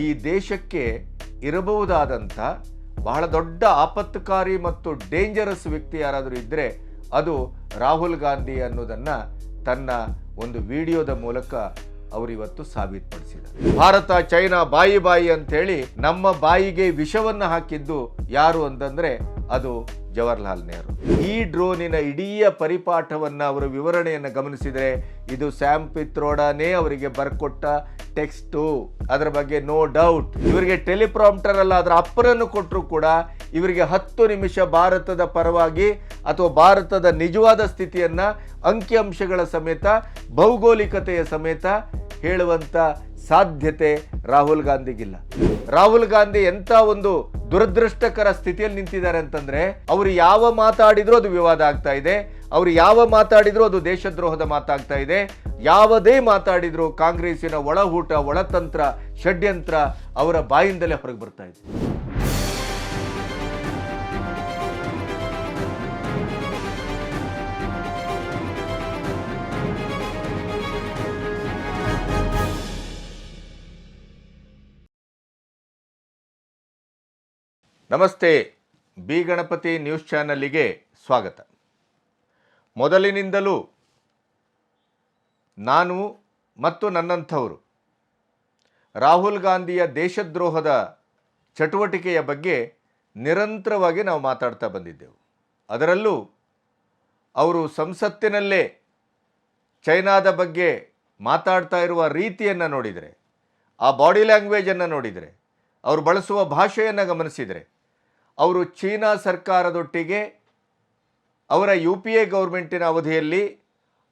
ಈ ದೇಶಕ್ಕೆ ಇರಬಹುದಾದಂಥ ಬಹಳ ದೊಡ್ಡ ಆಪತ್ತುಕಾರಿ ಮತ್ತು ಡೇಂಜರಸ್ ವ್ಯಕ್ತಿ ಯಾರಾದರೂ ಇದ್ದರೆ ಅದು ರಾಹುಲ್ ಗಾಂಧಿ ಅನ್ನೋದನ್ನು ತನ್ನ ಒಂದು ವಿಡಿಯೋದ ಮೂಲಕ ಅವರಿವತ್ತು ಸಾಬೀತುಪಡಿಸಿದ್ದಾರೆ. ಭಾರತ, ಚೈನಾ ಬಾಯಿ ಬಾಯಿ ಅಂತೇಳಿ ನಮ್ಮ ಬಾಯಿಗೆ ವಿಷವನ್ನು ಹಾಕಿದ್ದು ಯಾರು ಅಂತಂದ್ರೆ ಅದು ಜವಾಹರ್ಲಾಲ್ ನೆಹರು. ಈ ಡ್ರೋನಿನ ಇಡೀ ಪರಿಪಾಠವನ್ನ ಅವರ ವಿವರಣೆಯನ್ನು ಗಮನಿಸಿದರೆ ಇದು ಸ್ಯಾಮ್ ಪಿತ್ರೋಡಾನೇ ಅವರಿಗೆ ಬರ್ಕೊಟ್ಟ ಟೆಕ್ಸ್ಟು. ಅದರ ಬಗ್ಗೆ ನೋ ಡೌಟ್. ಇವರಿಗೆ ಟೆಲಿಪ್ರಾಂಪ್ಟರ್ ಅಲ್ಲ ಅದರ ಅಪ್ಪರನ್ನು ಕೊಟ್ಟರು ಕೂಡ ಇವರಿಗೆ ಹತ್ತು ನಿಮಿಷ ಭಾರತದ ಪರವಾಗಿ ಅಥವಾ ಭಾರತದ ನಿಜವಾದ ಸ್ಥಿತಿಯನ್ನು, ಅಂಕಿಅಂಶಗಳ ಸಮೇತ, ಭೌಗೋಳಿಕತೆಯ ಸಮೇತ ಹೇಳುವಂತ ಸಾಧ್ಯತೆ ರಾಹುಲ್ ಗಾಂಧಿಗಿಲ್ಲ. ರಾಹುಲ್ ಗಾಂಧಿ ಎಂಥ ಒಂದು ದುರದೃಷ್ಟಕರ ಸ್ಥಿತಿಯಲ್ಲಿ ನಿಂತಿದ್ದಾರೆ ಅಂತಂದರೆ, ಅವರು ಯಾವ ಮಾತಾಡಿದರೂ ಅದು ವಿವಾದ ಆಗ್ತಾ ಇದೆ, ಅವರು ಯಾವ ಮಾತಾಡಿದರೂ ಅದು ದೇಶದ್ರೋಹದ ಮಾತಾಗ್ತಾ ಇದೆ, ಯಾವುದೇ ಮಾತಾಡಿದರೂ ಕಾಂಗ್ರೆಸ್ಸಿನ ಒಳಹೂಟ, ಒಳತಂತ್ರ, ಷಡ್ಯಂತ್ರ ಅವರ ಬಾಯಿಂದಲೇ ಹೊರಗೆ ಬರ್ತಾ ಇದೆ. ನಮಸ್ತೆ, ಬಿ ಗಣಪತಿ ನ್ಯೂಸ್ ಚಾನಲಿಗೆ ಸ್ವಾಗತ. ಮೊದಲಿನಿಂದಲೂ ನಾನು ಮತ್ತು ನನ್ನಂಥವರು ರಾಹುಲ್ ಗಾಂಧಿಯ ದೇಶದ್ರೋಹದ ಚಟುವಟಿಕೆಯ ಬಗ್ಗೆ ನಿರಂತರವಾಗಿ ನಾವು ಮಾತಾಡ್ತಾ ಬಂದಿದ್ದೆವು. ಅದರಲ್ಲೂ ಅವರು ಸಂಸತ್ತಿನಲ್ಲೇ ಚೈನಾದ ಬಗ್ಗೆ ಮಾತಾಡ್ತಾ ಇರುವ ರೀತಿಯನ್ನು ನೋಡಿದರೆ, ಆ ಬಾಡಿ ಲ್ಯಾಂಗ್ವೇಜನ್ನು ನೋಡಿದರೆ, ಅವರು ಬಳಸುವ ಭಾಷೆಯನ್ನು ಗಮನಿಸಿದರೆ ಅವರು ಚೀನಾ ಸರ್ಕಾರದೊಟ್ಟಿಗೆ, ಅವರ ಯು ಪಿ ಎ ಗೌರ್ಮೆಂಟಿನ ಅವಧಿಯಲ್ಲಿ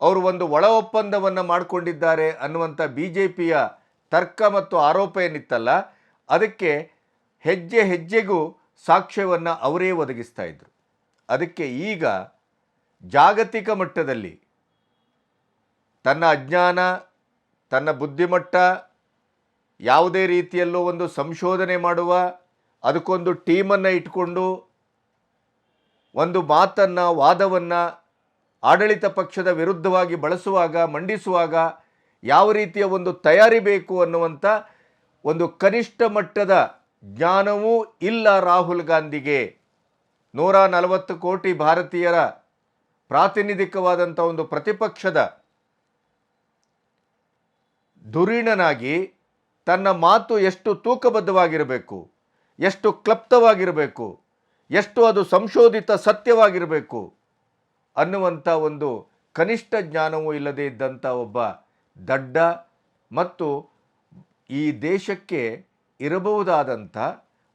ಅವರು ಒಂದು ಒಳ ಒಪ್ಪಂದವನ್ನು ಮಾಡಿಕೊಂಡಿದ್ದಾರೆ ಅನ್ನುವಂಥ ಬಿ ಜೆ ಪಿಯ ತರ್ಕ ಮತ್ತು ಆರೋಪ ಏನಿತ್ತಲ್ಲ, ಅದಕ್ಕೆ ಹೆಜ್ಜೆ ಹೆಜ್ಜೆಗೂ ಸಾಕ್ಷ್ಯವನ್ನು ಅವರೇ ಒದಗಿಸ್ತಾ ಇದ್ದರು ಅದಕ್ಕೆ ಈಗ ಜಾಗತಿಕ ಮಟ್ಟದಲ್ಲಿ ತನ್ನ ಅಜ್ಞಾನ, ತನ್ನ ಬುದ್ಧಿಮಟ್ಟ, ಯಾವುದೇ ರೀತಿಯಲ್ಲೂ ಒಂದು ಸಂಶೋಧನೆ ಮಾಡುವ ಅದಕ್ಕೊಂದು ಟೀಮನ್ನು ಇಟ್ಕೊಂಡು ಒಂದು ಮಾತನ್ನು, ವಾದವನ್ನು ಆಡಳಿತ ಪಕ್ಷದ ವಿರುದ್ಧವಾಗಿ ಬಳಸುವಾಗ, ಮಂಡಿಸುವಾಗ ಯಾವ ರೀತಿಯ ಒಂದು ತಯಾರಿ ಬೇಕು ಅನ್ನುವಂಥ ಒಂದು ಕನಿಷ್ಠ ಮಟ್ಟದ ಜ್ಞಾನವೂ ಇಲ್ಲ ರಾಹುಲ್ ಗಾಂಧಿಗೆ. ನೂರ ನಲವತ್ತು ಕೋಟಿ ಭಾರತೀಯರ ಪ್ರಾತಿನಿಧಿಕವಾದಂಥ ಒಂದು ಪ್ರತಿಪಕ್ಷದ ಧುರೀಣನಾಗಿ ತನ್ನ ಮಾತು ಎಷ್ಟು ತೂಕಬದ್ಧವಾಗಿರಬೇಕು? ಎಷ್ಟು ಕ್ಲಪ್ತವಾಗಿರಬೇಕು, ಎಷ್ಟು ಅದು ಸಂಶೋಧಿತ ಸತ್ಯವಾಗಿರಬೇಕು ಅನ್ನುವಂಥ ಒಂದು ಕನಿಷ್ಠ ಜ್ಞಾನವೂ ಇಲ್ಲದೇ ಇದ್ದಂಥ ಒಬ್ಬ ದಡ್ಡ ಮತ್ತು ಈ ದೇಶಕ್ಕೆ ಇರಬಹುದಾದಂಥ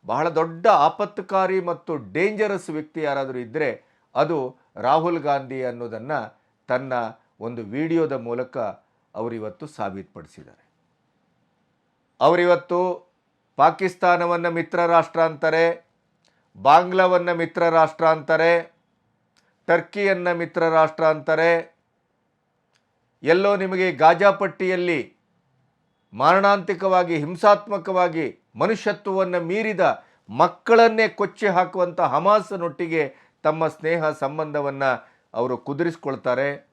ಬಹಳ ದೊಡ್ಡ ಆಪತ್ಕಾರಿ ಮತ್ತು ಡೇಂಜರಸ್ ವ್ಯಕ್ತಿ ಯಾರಾದರೂ ಇದ್ದರೆ ಅದು ರಾಹುಲ್ ಗಾಂಧಿ ಅನ್ನೋದನ್ನು ತನ್ನ ಒಂದು ವಿಡಿಯೋದ ಮೂಲಕ ಅವರಿವತ್ತು ಸಾಬೀತುಪಡಿಸಿದ್ದಾರೆ. ಅವರಿವತ್ತು ಪಾಕಿಸ್ತಾನವನ್ನು ಮಿತ್ರ ರಾಷ್ಟ್ರ ಅಂತಾರೆ, ಬಾಂಗ್ಲಾವನ್ನು ಮಿತ್ರ ರಾಷ್ಟ್ರ ಅಂತಾರೆ, ಟರ್ಕಿಯನ್ನು ಮಿತ್ರ ರಾಷ್ಟ್ರ ಅಂತಾರೆ. ಎಲ್ಲೋ ನಿಮಗೆ ಗಾಜಾಪಟ್ಟಿಯಲ್ಲಿ ಮಾರಣಾಂತಿಕವಾಗಿ, ಹಿಂಸಾತ್ಮಕವಾಗಿ ಮನುಷ್ಯತ್ವವನ್ನು ಮೀರಿದ ಮಕ್ಕಳನ್ನೇ ಕೊಚ್ಚಿ ಹಾಕುವಂಥ ಹಮಾಸನೊಟ್ಟಿಗೆ ತಮ್ಮ ಸ್ನೇಹ ಸಂಬಂಧವನ್ನು ಅವರು ಕುದುರಿಸ್ಕೊಳ್ತಾರೆ.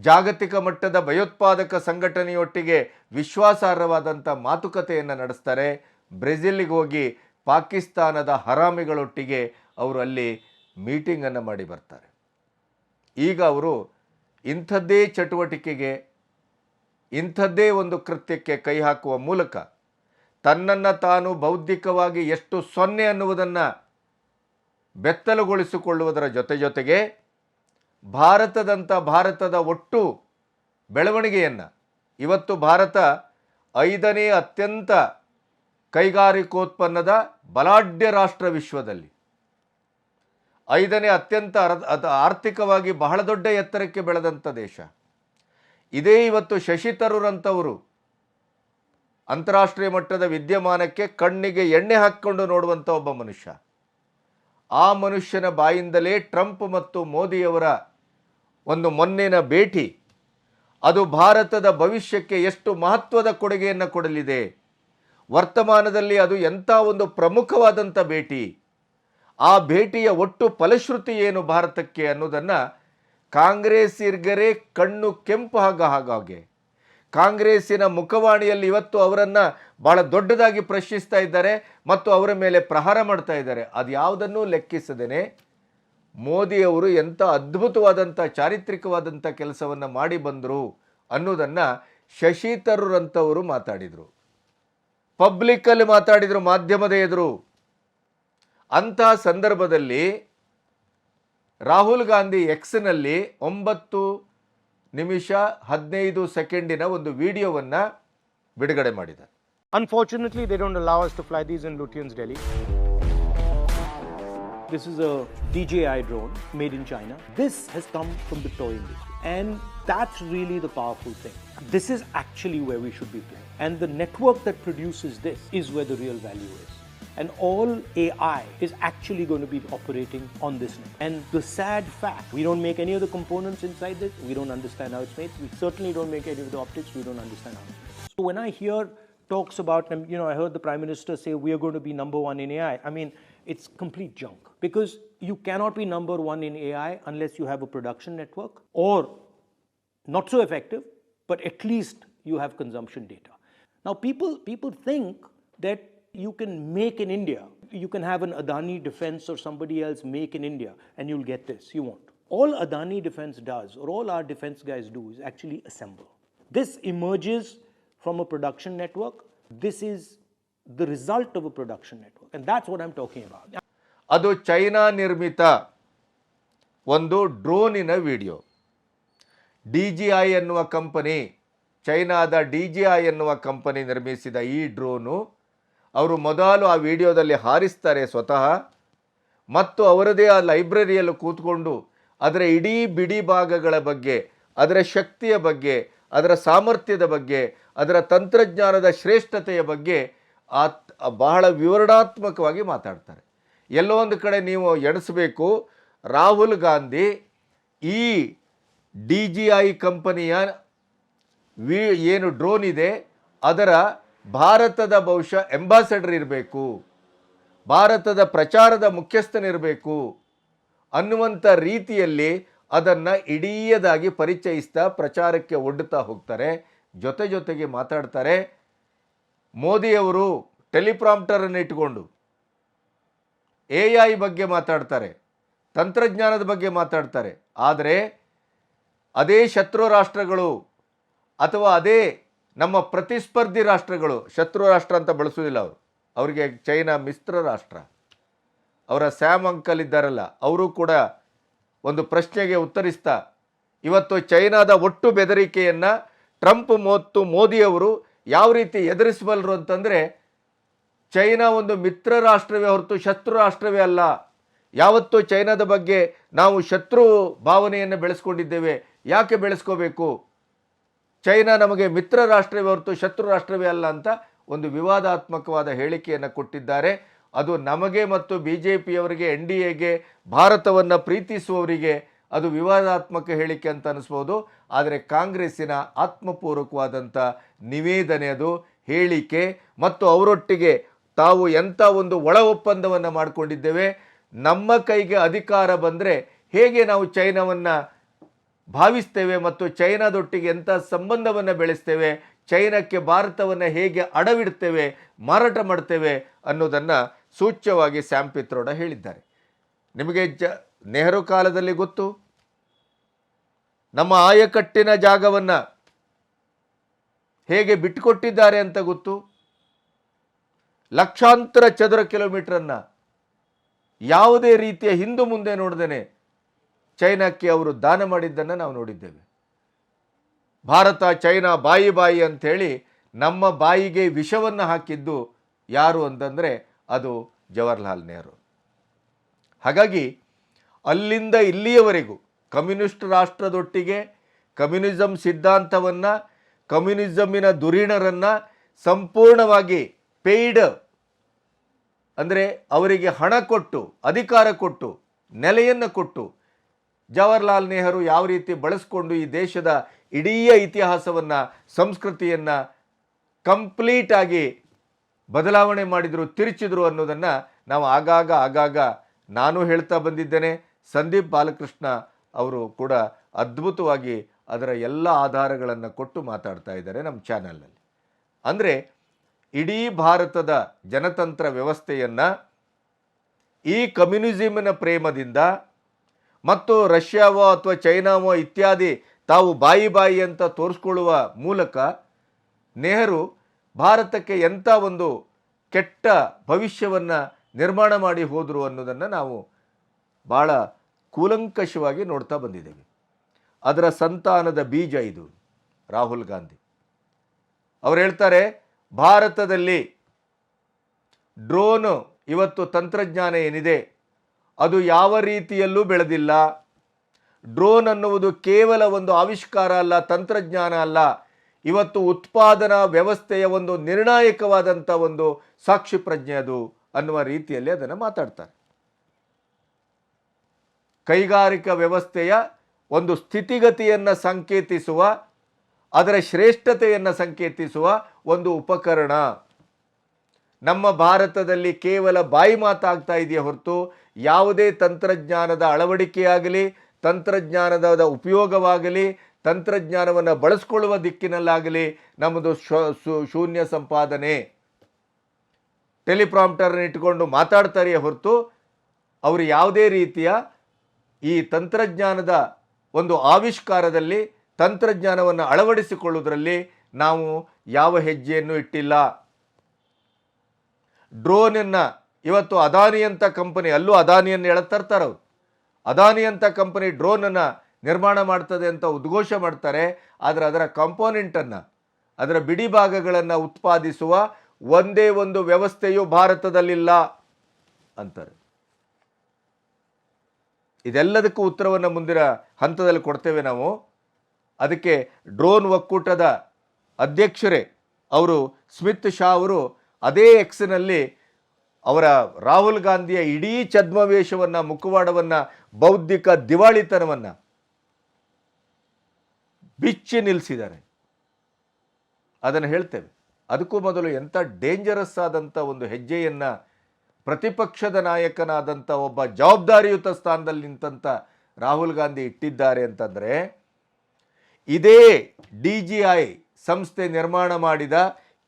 ಜಾಗತಿಕ ಮಟ್ಟದ ಭಯೋತ್ಪಾದಕ ಸಂಘಟನೆಯೊಟ್ಟಿಗೆ ವಿಶ್ವಾಸಾರ್ಹವಾದಂಥ ಮಾತುಕತೆಯನ್ನು ನಡೆಸ್ತಾರೆ. ಬ್ರೆಜಿಲ್ಗೆ ಹೋಗಿ ಪಾಕಿಸ್ತಾನದ ಹರಾಮಿಗಳೊಟ್ಟಿಗೆ ಅವರು ಅಲ್ಲಿ ಮೀಟಿಂಗನ್ನು ಮಾಡಿ ಬರ್ತಾರೆ. ಈಗ ಅವರು ಇಂಥದ್ದೇ ಚಟುವಟಿಕೆಗೆ, ಇಂಥದ್ದೇ ಒಂದು ಕೃತ್ಯಕ್ಕೆ ಕೈ ಹಾಕುವ ಮೂಲಕ ತನ್ನನ್ನು ತಾನು ಬೌದ್ಧಿಕವಾಗಿ ಎಷ್ಟು ಸೊನ್ನೆ ಅನ್ನುವುದನ್ನು ಬೆತ್ತಲುಗೊಳಿಸಿಕೊಳ್ಳುವುದರ ಜೊತೆ ಜೊತೆಗೆ ಭಾರತದಂಥ ಭಾರತದ ಒಟ್ಟು ಬೆಳವಣಿಗೆಯನ್ನು ಇವತ್ತು ಭಾರತ ಐದನೇ ಅತ್ಯಂತ ಕೈಗಾರಿಕೋತ್ಪನ್ನದ ಬಲಾಢ್ಯ ರಾಷ್ಟ್ರ ವಿಶ್ವದಲ್ಲಿ. ಐದನೇ ಅತ್ಯಂತ ಆರ್ಥಿಕವಾಗಿ ಬಹಳ ದೊಡ್ಡ ಎತ್ತರಕ್ಕೆ ಬೆಳೆದಂಥ ದೇಶ. ಇದೇ ಇವತ್ತು ಶಶಿ ತರೂರಂಥವರು ಅಂತಾರಾಷ್ಟ್ರೀಯ ಮಟ್ಟದ ವಿದ್ಯಮಾನಕ್ಕೆ ಕಣ್ಣಿಗೆ ಎಣ್ಣೆ ಹಾಕ್ಕೊಂಡು ನೋಡುವಂಥ ಒಬ್ಬ ಮನುಷ್ಯ. ಆ ಮನುಷ್ಯನ ಬಾಯಿಂದಲೇ ಟ್ರಂಪ್ ಮತ್ತು ಮೋದಿಯವರ ಒಂದು ಮೊನ್ನೆನ ಭೇಟಿ. ಅದು ಭಾರತದ ಭವಿಷ್ಯಕ್ಕೆ ಎಷ್ಟು ಮಹತ್ವದ ಕೊಡುಗೆಯನ್ನು ಕೊಡಲಿದೆ. ವರ್ತಮಾನದಲ್ಲಿ ಅದು ಎಂಥ ಒಂದು ಪ್ರಮುಖವಾದಂಥ ಭೇಟಿ. ಆ ಭೇಟಿಯ ಒಟ್ಟು ಫಲಶ್ರುತಿ ಏನು ಭಾರತಕ್ಕೆ ಅನ್ನೋದನ್ನು ಕಾಂಗ್ರೆಸ್ಸಿಗರೇ ಕಣ್ಣು ಕೆಂಪು ಹಾಗ ಹಾಗಾಗೆ. ಕಾಂಗ್ರೆಸ್ಸಿನ ಮುಖವಾಣಿಯಲ್ಲಿ ಇವತ್ತು ಅವರನ್ನು ಭಾಳ ದೊಡ್ಡದಾಗಿ ಪ್ರಶ್ನಿಸ್ತಾ ಇದ್ದಾರೆ ಮತ್ತು ಅವರ ಮೇಲೆ ಪ್ರಹಾರ ಮಾಡ್ತಾ ಇದ್ದಾರೆ. ಅದು ಯಾವುದನ್ನೂ ಲೆಕ್ಕಿಸದೇನೆ ಮೋದಿಯವರು ಎಂಥ ಅದ್ಭುತವಾದಂಥ ಚಾರಿತ್ರಿಕವಾದಂಥ ಕೆಲಸವನ್ನು ಮಾಡಿ ಬಂದರು ಅನ್ನೋದನ್ನು ಶಶಿ ತರೂರಂಥವರು ಮಾತಾಡಿದರು. ಪಬ್ಲಿಕ್ಕಲ್ಲಿ ಮಾತಾಡಿದರು ಮಾಧ್ಯಮದ ಎದುರು. ಅಂತಹ ಸಂದರ್ಭದಲ್ಲಿ ರಾಹುಲ್ ಗಾಂಧಿ ಎಕ್ಸ್ನಲ್ಲಿ ಒಂಬತ್ತು ನಿಮಿಷ ಹದಿನೈದು ಸೆಕೆಂಡಿನ ಒಂದು ವಿಡಿಯೋವನ್ನು ಬಿಡುಗಡೆ ಮಾಡಿದ್ದಾರೆ. Unfortunately, they don't allow us to fly these in Lutyens, Delhi. This is a DJI drone made in China. This has come from the toy industry. And that's really the powerful thing. This is actually where we should be playing. And the network that produces this is where the real value is. And all AI is actually going to be operating on this. And the sad fact, we don't make any of the components inside this. We don't understand how it's made. We certainly don't make any of the optics. We don't understand how it's made. So when I hear talks about, you know, I heard the Prime Minister say we are going to be number one in AI. I mean, it's complete junk because you cannot be number one in AI unless you have a production network or not so effective, but at least you have consumption data. Now, people, people think that you can make in India, you can have an Adani Defense or somebody else make in India and you'll get this. You won't. All Adani Defense does, or all our defense guys do, is actually assemble. This emerges from a production network. This is the result of a production network. And that's what I'm. ಅದು China ನಿರ್ಮಿತ ಒಂದು ಡ್ರೋನಿನ video D G I ಎನ್ನುವ company, ಚೈನಾದ D G I ಎನ್ನುವ company ನಿರ್ಮಿಸಿದ ಈ drone ಅವರು ಮೊದಲು ಆ ವಿಡಿಯೋದಲ್ಲಿ ಹಾರಿಸ್ತಾರೆ ಸ್ವತಃ, ಮತ್ತು ಅವರದೇ ಆ ಲೈಬ್ರರಿಯಲ್ಲಿ ಕೂತ್ಕೊಂಡು ಅದರ ಇಡೀ ಬಿಡಿ ಭಾಗಗಳ ಬಗ್ಗೆ, ಅದರ ಶಕ್ತಿಯ ಬಗ್ಗೆ, ಅದರ ಸಾಮರ್ಥ್ಯದ ಬಗ್ಗೆ, ಅದರ ತಂತ್ರಜ್ಞಾನದ ಶ್ರೇಷ್ಠತೆಯ ಬಗ್ಗೆ ಆ ಬಹಳ ವಿವರಣಾತ್ಮಕವಾಗಿ ಮಾತಾಡ್ತಾರೆ. ಎಲ್ಲೋ ಒಂದು ಕಡೆ ನೀವು ಎಣಿಸಬೇಕು, ರಾಹುಲ್ ಗಾಂಧಿ ಈ ಡಿ ಜಿ ಐ ಕಂಪನಿಯ ವಿ ಏನು ಡ್ರೋನ್ ಇದೆ, ಅದರ ಭಾರತದ ಬಹುಶಃ ಎಂಬಾಸಡರ್ ಇರಬೇಕು, ಭಾರತದ ಪ್ರಚಾರದ ಮುಖ್ಯಸ್ಥನಿರಬೇಕು ಅನ್ನುವಂಥ ರೀತಿಯಲ್ಲಿ ಅದನ್ನು ಇಡೀಯದಾಗಿ ಪರಿಚಯಿಸ್ತಾ ಪ್ರಚಾರಕ್ಕೆ ಒಡ್ಡುತ್ತಾ ಹೋಗ್ತಾರೆ. ಜೊತೆ ಜೊತೆಗೆ ಮಾತಾಡ್ತಾರೆ. ಮೋದಿಯವರು ಟೆಲಿಪ್ರಾಂಪ್ಟರನ್ನು ಇಟ್ಕೊಂಡು ಎ ಐ ಬಗ್ಗೆ ಮಾತಾಡ್ತಾರೆ, ತಂತ್ರಜ್ಞಾನದ ಬಗ್ಗೆ ಮಾತಾಡ್ತಾರೆ. ಆದರೆ ಅದೇ ಶತ್ರು ರಾಷ್ಟ್ರಗಳು ಅಥವಾ ಅದೇ ನಮ್ಮ ಪ್ರತಿಸ್ಪರ್ಧಿ ರಾಷ್ಟ್ರಗಳು, ಶತ್ರು ರಾಷ್ಟ್ರ ಅಂತ ಬಳಸೋದಿಲ್ಲ ಅವರು. ಅವರಿಗೆ ಚೈನಾ ಮಿತ್ರ ರಾಷ್ಟ್ರ. ಅವರ ಸ್ಯಾಮ್ ಅಂಕಲ್ ಇದ್ದಾರಲ್ಲ, ಅವರು ಕೂಡ ಒಂದು ಪ್ರಶ್ನೆಗೆ ಉತ್ತರಿಸ್ತಾ, ಇವತ್ತು ಚೈನಾದ ಒಟ್ಟು ಬೆದರಿಕೆಯನ್ನು ಟ್ರಂಪ್ ಮತ್ತು ಮೋದಿಯವರು ಯಾವ ರೀತಿ ಎದುರಿಸಬಲ್ಲರು ಅಂತಂದರೆ ಚೈನಾ ಒಂದು ಮಿತ್ರ ರಾಷ್ಟ್ರವೇ ಹೊರತು ಶತ್ರು ರಾಷ್ಟ್ರವೇ ಅಲ್ಲ. ಯಾವತ್ತೂ ಚೈನಾದ ಬಗ್ಗೆ ನಾವು ಶತ್ರು ಭಾವನೆಯನ್ನು ಬೆಳೆಸ್ಕೊಂಡಿದ್ದೇವೆ. ಯಾಕೆ ಬೆಳೆಸ್ಕೋಬೇಕು? ಚೈನಾ ನಮಗೆ ಮಿತ್ರ ರಾಷ್ಟ್ರವೇ ಹೊರತು ಶತ್ರು ರಾಷ್ಟ್ರವೇ ಅಲ್ಲ ಅಂತ ಒಂದು ವಿವಾದಾತ್ಮಕವಾದ ಹೇಳಿಕೆಯನ್ನು ಕೊಟ್ಟಿದ್ದಾರೆ. ಅದು ನಮಗೆ ಮತ್ತು ಬಿ ಜೆ ಪಿಯವರಿಗೆ ಎನ್ ಡಿ ಎಗೆ, ಭಾರತವನ್ನು ಪ್ರೀತಿಸುವವರಿಗೆ ಅದು ವಿವಾದಾತ್ಮಕ ಹೇಳಿಕೆ ಅಂತ ಅನಿಸ್ಬೋದು. ಆದರೆ ಕಾಂಗ್ರೆಸ್ಸಿನ ಆತ್ಮಪೂರ್ವಕವಾದಂಥ ನಿವೇದನೆ ಅದು, ಹೇಳಿಕೆ ಮತ್ತು ಅವರೊಟ್ಟಿಗೆ ತಾವು ಎಂಥ ಒಂದು ಒಳ ಒಪ್ಪಂದವನ್ನು ಮಾಡಿಕೊಂಡಿದ್ದೇವೆ, ನಮ್ಮ ಕೈಗೆ ಅಧಿಕಾರ ಬಂದರೆ ಹೇಗೆ ನಾವು ಚೈನಾವನ್ನು ಭಾವಿಸ್ತೇವೆ ಮತ್ತು ಚೈನಾದೊಟ್ಟಿಗೆ ಎಂಥ ಸಂಬಂಧವನ್ನು ಬೆಳೆಸ್ತೇವೆ, ಚೈನಾಕ್ಕೆ ಭಾರತವನ್ನು ಹೇಗೆ ಅಡವಿಡ್ತೇವೆ, ಮಾರಾಟ ಮಾಡ್ತೇವೆ ಅನ್ನೋದನ್ನು ಸೂಚ್ಯವಾಗಿ ಸ್ಯಾಂಪಿತ್ರೋಡ ಹೇಳಿದ್ದಾರೆ. ನಿಮಗೆ ಜ ನೆಹರು ಕಾಲದಲ್ಲಿ ಗೊತ್ತು? ನಮ್ಮ ಆಯಕಟ್ಟಿನ ಜಾಗವನ್ನು ಹೇಗೆ ಬಿಟ್ಟುಕೊಟ್ಟಿದ್ದಾರೆ ಅಂತ ಗೊತ್ತು? ಲಕ್ಷಾಂತರ ಚದರ ಕಿಲೋಮೀಟರನ್ನು ಯಾವುದೇ ರೀತಿಯ ಹಿಂದು ಮುಂದೆ ನೋಡ್ದೇನೆ ಚೈನಾಕ್ಕೆ ಅವರು ದಾನ ಮಾಡಿದ್ದನ್ನು ನಾವು ನೋಡಿದ್ದೇವೆ. ಭಾರತ, ಚೈನಾ ಬಾಯಿ ಬಾಯಿ ಅಂಥೇಳಿ ನಮ್ಮ ಬಾಯಿಗೆ ವಿಷವನ್ನು ಹಾಕಿದ್ದು ಯಾರು ಅಂತಂದರೆ ಅದು ಜವಾಹರ್ಲಾಲ್ ನೆಹರು. ಹಾಗಾಗಿ ಅಲ್ಲಿಂದ ಇಲ್ಲಿಯವರೆಗೂ ಕಮ್ಯುನಿಸ್ಟ್ ರಾಷ್ಟ್ರದೊಟ್ಟಿಗೆ ಕಮ್ಯುನಿಸಂ ಸಿದ್ಧಾಂತವನ್ನು ಕಮ್ಯುನಿಸಮ್ಮಿನ ಧುರೀಣರನ್ನು ಸಂಪೂರ್ಣವಾಗಿ ಪೇಯ್ಡ್ ಅಂದರೆ ಅವರಿಗೆ ಹಣ ಕೊಟ್ಟು, ಅಧಿಕಾರ ಕೊಟ್ಟು, ನೆಲೆಯನ್ನು ಕೊಟ್ಟು ಜವಾಹರ್ಲಾಲ್ ನೆಹರು ಯಾವ ರೀತಿ ಬಳಸ್ಕೊಂಡು ಈ ದೇಶದ ಇಡೀ ಇತಿಹಾಸವನ್ನು, ಸಂಸ್ಕೃತಿಯನ್ನು ಕಂಪ್ಲೀಟಾಗಿ ಬದಲಾವಣೆ ಮಾಡಿದರು, ತಿರುಚಿದ್ರು ಅನ್ನೋದನ್ನು ನಾವು ಆಗಾಗ ಆಗಾಗ ನಾನು ಹೇಳ್ತಾ ಬಂದಿದ್ದೇನೆ. ಸಂದೀಪ್ ಬಾಲಕೃಷ್ಣ ಅವರು ಕೂಡ ಅದ್ಭುತವಾಗಿ ಅದರ ಎಲ್ಲ ಆಧಾರಗಳನ್ನು ಕೊಟ್ಟು ಮಾತಾಡ್ತಾ ಇದ್ದಾರೆ ನಮ್ಮ ಚಾನಲ್ನಲ್ಲಿ. ಅಂದರೆ ಇಡೀ ಭಾರತದ ಜನತಂತ್ರ ವ್ಯವಸ್ಥೆಯನ್ನು ಈ ಕಮ್ಯುನಿಸಮಿನ ಪ್ರೇಮದಿಂದ ಮತ್ತು ರಷ್ಯಾವೋ ಅಥವಾ ಚೈನಾವೋ ಇತ್ಯಾದಿ ತಾವು ಬಾಯಿ ಬಾಯಿ ಅಂತ ತೋರಿಸ್ಕೊಳ್ಳುವ ಮೂಲಕ ನೆಹರು ಭಾರತಕ್ಕೆ ಎಂಥ ಒಂದು ಕೆಟ್ಟ ಭವಿಷ್ಯವನ್ನು ನಿರ್ಮಾಣ ಮಾಡಿ ಹೋದರು ಅನ್ನೋದನ್ನು ನಾವು ಭಾಳ ಕೂಲಂಕಷವಾಗಿ ನೋಡ್ತಾ ಬಂದಿದ್ದೇವೆ. ಅದರ ಸಂತಾನದ ಬೀಜ ಇದು, ರಾಹುಲ್ ಗಾಂಧಿ. ಅವ್ರು ಹೇಳ್ತಾರೆ, ಭಾರತದಲ್ಲಿ ಡ್ರೋನ್ ಇವತ್ತು ತಂತ್ರಜ್ಞಾನ ಏನಿದೆ, ಅದು ಯಾವ ರೀತಿಯಲ್ಲೂ ಬೆಳೆದಿಲ್ಲ. ಡ್ರೋನ್ ಅನ್ನುವುದು ಕೇವಲ ಒಂದು ಆವಿಷ್ಕಾರ ಅಲ್ಲ, ತಂತ್ರಜ್ಞಾನ ಅಲ್ಲ. ಇವತ್ತು ಉತ್ಪಾದನಾ ವ್ಯವಸ್ಥೆಯ ಒಂದು ನಿರ್ಣಾಯಕವಾದಂಥ ಒಂದು ಸಾಕ್ಷಿ ಪ್ರಜ್ಞೆ ಅದು ಅನ್ನುವ ರೀತಿಯಲ್ಲಿ ಅದನ್ನು ಮಾತಾಡ್ತಾರೆ. ಕೈಗಾರಿಕಾ ವ್ಯವಸ್ಥೆಯ ಒಂದು ಸ್ಥಿತಿಗತಿಯನ್ನು ಸಂಕೇತಿಸುವ, ಅದರ ಶ್ರೇಷ್ಠತೆಯನ್ನು ಸಂಕೇತಿಸುವ ಒಂದು ಉಪಕರಣ. ನಮ್ಮ ಭಾರತದಲ್ಲಿ ಕೇವಲ ಬಾಯಿ ಮಾತಾಗ್ತಾ ಇದೆಯೇ ಹೊರತು ಯಾವುದೇ ತಂತ್ರಜ್ಞಾನದ ಅಳವಡಿಕೆಯಾಗಲಿ, ತಂತ್ರಜ್ಞಾನದ ಉಪಯೋಗವಾಗಲಿ, ತಂತ್ರಜ್ಞಾನವನ್ನು ಬಳಸ್ಕೊಳ್ಳುವ ದಿಕ್ಕಿನಲ್ಲಾಗಲಿ ನಮ್ಮದು ಶೂನ್ಯ ಸಂಪಾದನೆ. ಟೆಲಿಪ್ರಾಂಪ್ಟರ್ನ ಇಟ್ಕೊಂಡು ಮಾತಾಡ್ತಾರೆಯೇ ಹೊರತು ಅವರು ಯಾವುದೇ ರೀತಿಯ ಈ ತಂತ್ರಜ್ಞಾನದ ಒಂದು ಆವಿಷ್ಕಾರದಲ್ಲಿ ತಂತ್ರಜ್ಞಾನವನ್ನು ಅಳವಡಿಸಿಕೊಳ್ಳುವುದರಲ್ಲಿ ನಾವು ಯಾವ ಹೆಜ್ಜೆಯನ್ನು ಇಟ್ಟಿಲ್ಲ. ಡ್ರೋನನ್ನು ಇವತ್ತು ಅದಾನಿ ಅಂತ ಕಂಪನಿ, ಅಲ್ಲೂ ಅದಾನಿಯನ್ನು ಎಳೆದು ತರ್ತಾರೆ ಅವರು. ಅದಾನಿ ಅಂತ ಕಂಪನಿ ಡ್ರೋನನ್ನು ನಿರ್ಮಾಣ ಮಾಡ್ತದೆ ಅಂತ ಉದ್ಘೋಷ ಮಾಡ್ತಾರೆ. ಆದರೆ ಅದರ ಕಾಂಪೋನೆಂಟನ್ನು, ಅದರ ಬಿಡಿ ಭಾಗಗಳನ್ನು ಉತ್ಪಾದಿಸುವ ಒಂದೇ ಒಂದು ವ್ಯವಸ್ಥೆಯು ಭಾರತದಲ್ಲಿಲ್ಲ ಅಂತಾರೆ. ಇದೆಲ್ಲದಕ್ಕೂ ಉತ್ತರವನ್ನು ಮುಂದಿನ ಹಂತದಲ್ಲಿ ಕೊಡ್ತೇವೆ ನಾವು. ಅದಕ್ಕೆ ಡ್ರೋನ್ ಒಕ್ಕೂಟದ ಅಧ್ಯಕ್ಷರೇ ಅವರು ಸ್ಮಿತ್ ಶಾ ಅವರು ಅದೇ ಎಕ್ಸ್ನಲ್ಲಿ ಅವರ ರಾಹುಲ್ ಗಾಂಧಿಯ ಇಡೀ ಛದ್ಮವೇಷವನ್ನು, ಮುಖವಾಡವನ್ನು, ಬೌದ್ಧಿಕ ದಿವಾಳಿತನವನ್ನು ಬಿಚ್ಚಿ ನಿಲ್ಲಿಸಿದ್ದಾರೆ ಅದನ್ನು ಹೇಳ್ತೇವೆ. ಅದಕ್ಕೂ ಮೊದಲು ಎಂಥ ಡೇಂಜರಸ್ ಆದಂಥ ಒಂದು ಹೆಜ್ಜೆಯನ್ನು ಪ್ರತಿಪಕ್ಷದ ನಾಯಕನಾದಂಥ ಒಬ್ಬ ಜವಾಬ್ದಾರಿಯುತ ಸ್ಥಾನದಲ್ಲಿ ನಿಂತಂಥ ರಾಹುಲ್ ಗಾಂಧಿ ಇಟ್ಟಿದ್ದಾರೆ ಅಂತಂದರೆ, ಇದೇ ಡಿ ಜಿ ಐ ಸಂಸ್ಥೆ ನಿರ್ಮಾಣ ಮಾಡಿದ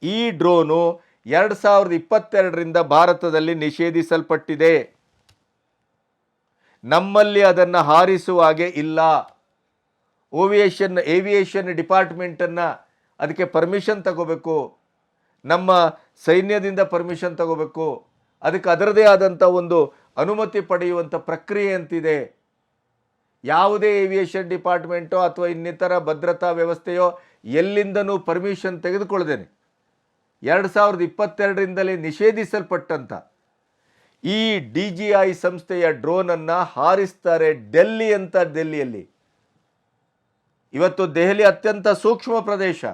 ಈ ಡ್ರೋನು ಎರಡು ಸಾವಿರದ ಇಪ್ಪತ್ತೆರಡರಿಂದ ಭಾರತದಲ್ಲಿ ನಿಷೇಧಿಸಲ್ಪಟ್ಟಿದೆ. ನಮ್ಮಲ್ಲಿ ಅದನ್ನು ಹಾರಿಸುವ ಹಾಗೆ ಇಲ್ಲ. ಓವಿಯೇಷನ್ ಏವಿಯೇಷನ್ ಡಿಪಾರ್ಟ್ಮೆಂಟನ್ನು ಅದಕ್ಕೆ ಪರ್ಮಿಷನ್ ತಗೋಬೇಕು. ನಮ್ಮ ಸೈನ್ಯದಿಂದ ಪರ್ಮಿಷನ್ ತಗೋಬೇಕು. ಅದಕ್ಕೆ ಅದರದೇ ಆದಂಥ ಒಂದು ಅನುಮತಿ ಪಡೆಯುವಂಥ ಪ್ರಕ್ರಿಯೆ ಅಂತಿದೆ. ಯಾವುದೇ ಏವಿಯೇಷನ್ ಡಿಪಾರ್ಟ್ಮೆಂಟೋ ಅಥವಾ ಇನ್ನಿತರ ಭದ್ರತಾ ವ್ಯವಸ್ಥೆಯೋ ಎಲ್ಲಿಂದನೂ ಪರ್ಮಿಷನ್ ತೆಗೆದುಕೊಳ್ಳದೇನೆ. ಎರಡು ಸಾವಿರದ ಇಪ್ಪತ್ತೆರಡರಿಂದಲೇ ನಿಷೇಧಿಸಲ್ಪಟ್ಟಂಥ ಈ ಡಿ ಜಿ ಐ ಸಂಸ್ಥೆಯ ಡ್ರೋನನ್ನು ಹಾರಿಸ್ತಾರೆ ಡೆಲ್ಲಿ ಅಂತ ಡೆಲ್ಲಿಯಲ್ಲಿ. ಇವತ್ತು ದೆಹಲಿ ಅತ್ಯಂತ ಸೂಕ್ಷ್ಮ ಪ್ರದೇಶ.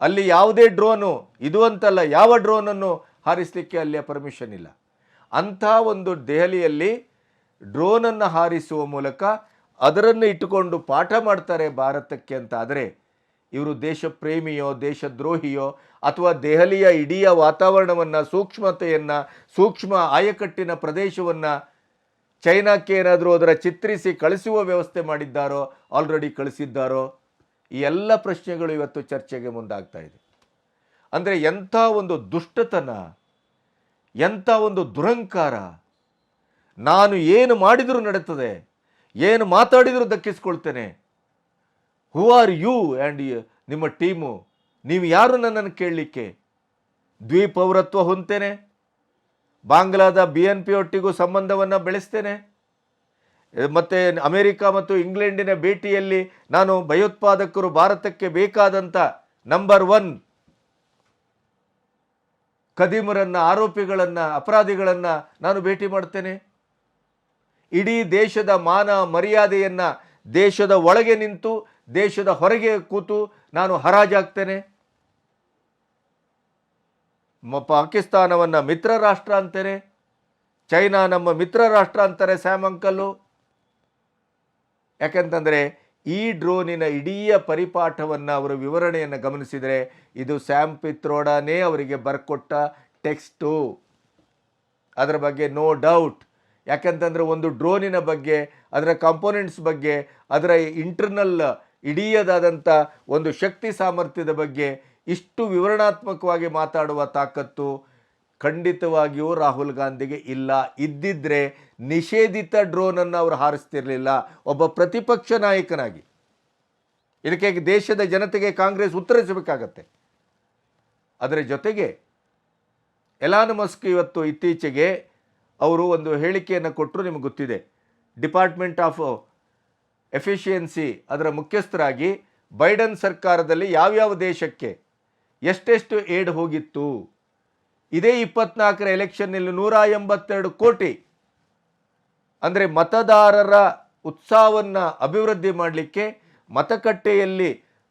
ಅಲ್ಲಿ ಯಾವುದೇ ಡ್ರೋನು, ಇದು ಅಂತಲ್ಲ, ಯಾವ ಡ್ರೋನನ್ನು ಹಾರಿಸಲಿಕ್ಕೆ ಅಲ್ಲಿಯ ಪರ್ಮಿಷನ್ ಇಲ್ಲ. ಅಂಥ ಒಂದು ದೆಹಲಿಯಲ್ಲಿ ಡ್ರೋನನ್ನು ಹಾರಿಸುವ ಮೂಲಕ ಅದರನ್ನು ಇಟ್ಟುಕೊಂಡು ಪಾಠ ಮಾಡ್ತಾರೆ ಭಾರತಕ್ಕೆ ಅಂತ ಆದರೆ ಇವರು ದೇಶ ಪ್ರೇಮಿಯೋ ದೇಶದ್ರೋಹಿಯೋ ಅಥವಾ ದೆಹಲಿಯ ಇಡೀ ವಾತಾವರಣವನ್ನು, ಸೂಕ್ಷ್ಮತೆಯನ್ನು, ಸೂಕ್ಷ್ಮ ಆಯಕಟ್ಟಿನ ಪ್ರದೇಶವನ್ನು ಚೈನಾಕ್ಕೆ ಏನಾದರೂ ಅದರ ಚಿತ್ರಿಸಿ ಕಳಿಸುವ ವ್ಯವಸ್ಥೆ ಮಾಡಿದ್ದಾರೋ ಆಲ್ರೆಡಿ ಕಳಿಸಿದ್ದಾರೋ, ಈ ಎಲ್ಲ ಪ್ರಶ್ನೆಗಳು ಇವತ್ತು ಚರ್ಚೆಗೆ ಮುಂದಾಗ್ತಾ ಇದೆ. ಅಂದರೆ ಎಂಥ ಒಂದು ದುಷ್ಟತನ, ಎಂಥ ಒಂದು ದುರಂಕಾರ ನಾನು ಏನು ಮಾಡಿದರೂ ನಡೀತದೆ, ಏನು ಮಾತಾಡಿದರೂ ದಕ್ಕಿಸ್ಕೊಳ್ತೇನೆ. ಹೂ ಆರ್ ಯು ಆ್ಯಂಡ್ ನಿಮ್ಮ ಟೀಮು? ನೀವು ಯಾರು ನನ್ನನ್ನು ಕೇಳಲಿಕ್ಕೆ? ದ್ವೀಪೌರತ್ವ ಹೊಂತೇನೆ ಬಾಂಗ್ಲಾದ ಬಿ ಎನ್ ಪಿ ಒಟ್ಟಿಗೂ ಸಂಬಂಧವನ್ನು ಬೆಳೆಸ್ತೇನೆ. ಮತ್ತು ಅಮೆರಿಕ ಮತ್ತು ಇಂಗ್ಲೆಂಡಿನ ಭೇಟಿಯಲ್ಲಿ ನಾನು ಭಯೋತ್ಪಾದಕರು ಭಾರತಕ್ಕೆ ಬೇಕಾದಂಥ ನಂಬರ್ ಒನ್ ಖದೀಮರನ್ನು, ಆರೋಪಿಗಳನ್ನು, ಅಪರಾಧಿಗಳನ್ನು ನಾನು ಭೇಟಿ ಮಾಡ್ತೇನೆ ಇಡೀ ದೇಶದ ಮಾನ ಮರ್ಯಾದೆಯನ್ನು ದೇಶದ ಒಳಗೆ ನಿಂತು, ದೇಶದ ಹೊರಗೆ ಕೂತು ನಾನು ಹರಾಜಾಗ್ತೇನೆ. ಪಾಕಿಸ್ತಾನವನ್ನು ಮಿತ್ರ ರಾಷ್ಟ್ರ ಅಂತೇನೆ, ಚೈನಾ ನಮ್ಮ ಮಿತ್ರ ರಾಷ್ಟ್ರ ಅಂತಾರೆ ಸ್ಯಾಮ್ ಅಂಕಲ್ಲು. ಯಾಕಂತಂದರೆ, ಈ ಡ್ರೋನಿನ ಇಡೀ ಪರಿಪಾಠವನ್ನು ಅವರ ವಿವರಣೆಯನ್ನು ಗಮನಿಸಿದರೆ ಇದು ಸ್ಯಾಮ್ ಪಿತ್ರೋಡನೇ ಅವರಿಗೆ ಬರ್ಕೊಟ್ಟ ಟೆಕ್ಸ್ಟು. ಅದರ ಬಗ್ಗೆ ನೋ ಡೌಟ್. ಯಾಕಂತಂದರೆ ಒಂದು ಡ್ರೋನಿನ ಬಗ್ಗೆ, ಅದರ ಕಾಂಪೋನೆಂಟ್ಸ್ ಬಗ್ಗೆ, ಅದರ ಇಂಟರ್ನಲ್ ಇಡೀಯದಾದಂಥ ಒಂದು ಶಕ್ತಿ ಸಾಮರ್ಥ್ಯದ ಬಗ್ಗೆ ಇಷ್ಟು ವಿವರಣಾತ್ಮಕವಾಗಿ ಮಾತಾಡುವ ತಾಕತ್ತು ಖಂಡಿತವಾಗಿಯೂ ರಾಹುಲ್ ಗಾಂಧಿಗೆ ಇಲ್ಲ. ಇದ್ದಿದ್ದರೆ ನಿಷೇಧಿತ ಡ್ರೋನನ್ನು ಅವರು ಹಾರಿಸ್ತಿರಲಿಲ್ಲ. ಒಬ್ಬ ಪ್ರತಿಪಕ್ಷ ನಾಯಕನಾಗಿ. ಇದಕ್ಕೆ ದೇಶದ ಜನತೆಗೆ ಕಾಂಗ್ರೆಸ್ ಉತ್ತರಿಸಬೇಕಾಗತ್ತೆ. ಅದರ ಜೊತೆಗೆ ಎಲಾನ್ ಮಸ್ಕ್ ಇವತ್ತು ಇತ್ತೀಚೆಗೆ ಅವರು ಒಂದು ಹೇಳಿಕೆಯನ್ನು ಕೊಟ್ಟರು ನಿಮಗೆ ಗೊತ್ತಿದೆ. ಡಿಪಾರ್ಟ್ಮೆಂಟ್ ಆಫ್ ಎಫಿಷಿಯನ್ಸಿ ಅದರ ಮುಖ್ಯಸ್ಥರಾಗಿ ಬೈಡನ್ ಸರ್ಕಾರದಲ್ಲಿ ಯಾವ್ಯಾವ ದೇಶಕ್ಕೆ ಎಷ್ಟೆಷ್ಟು ಏಡ್ ಹೋಗಿತ್ತು? ಇದೇ ಇಪ್ಪತ್ನಾಲ್ಕರ ಎಲೆಕ್ಷನ್ನಲ್ಲಿ ನೂರ ಎಂಬತ್ತೆರಡು ಕೋಟಿ ಅಂದರೆ ಮತದಾರರ ಉತ್ಸಾಹವನ್ನು ಅಭಿವೃದ್ಧಿ ಮಾಡಲಿಕ್ಕೆ ಮತಕಟ್ಟೆಯಲ್ಲಿ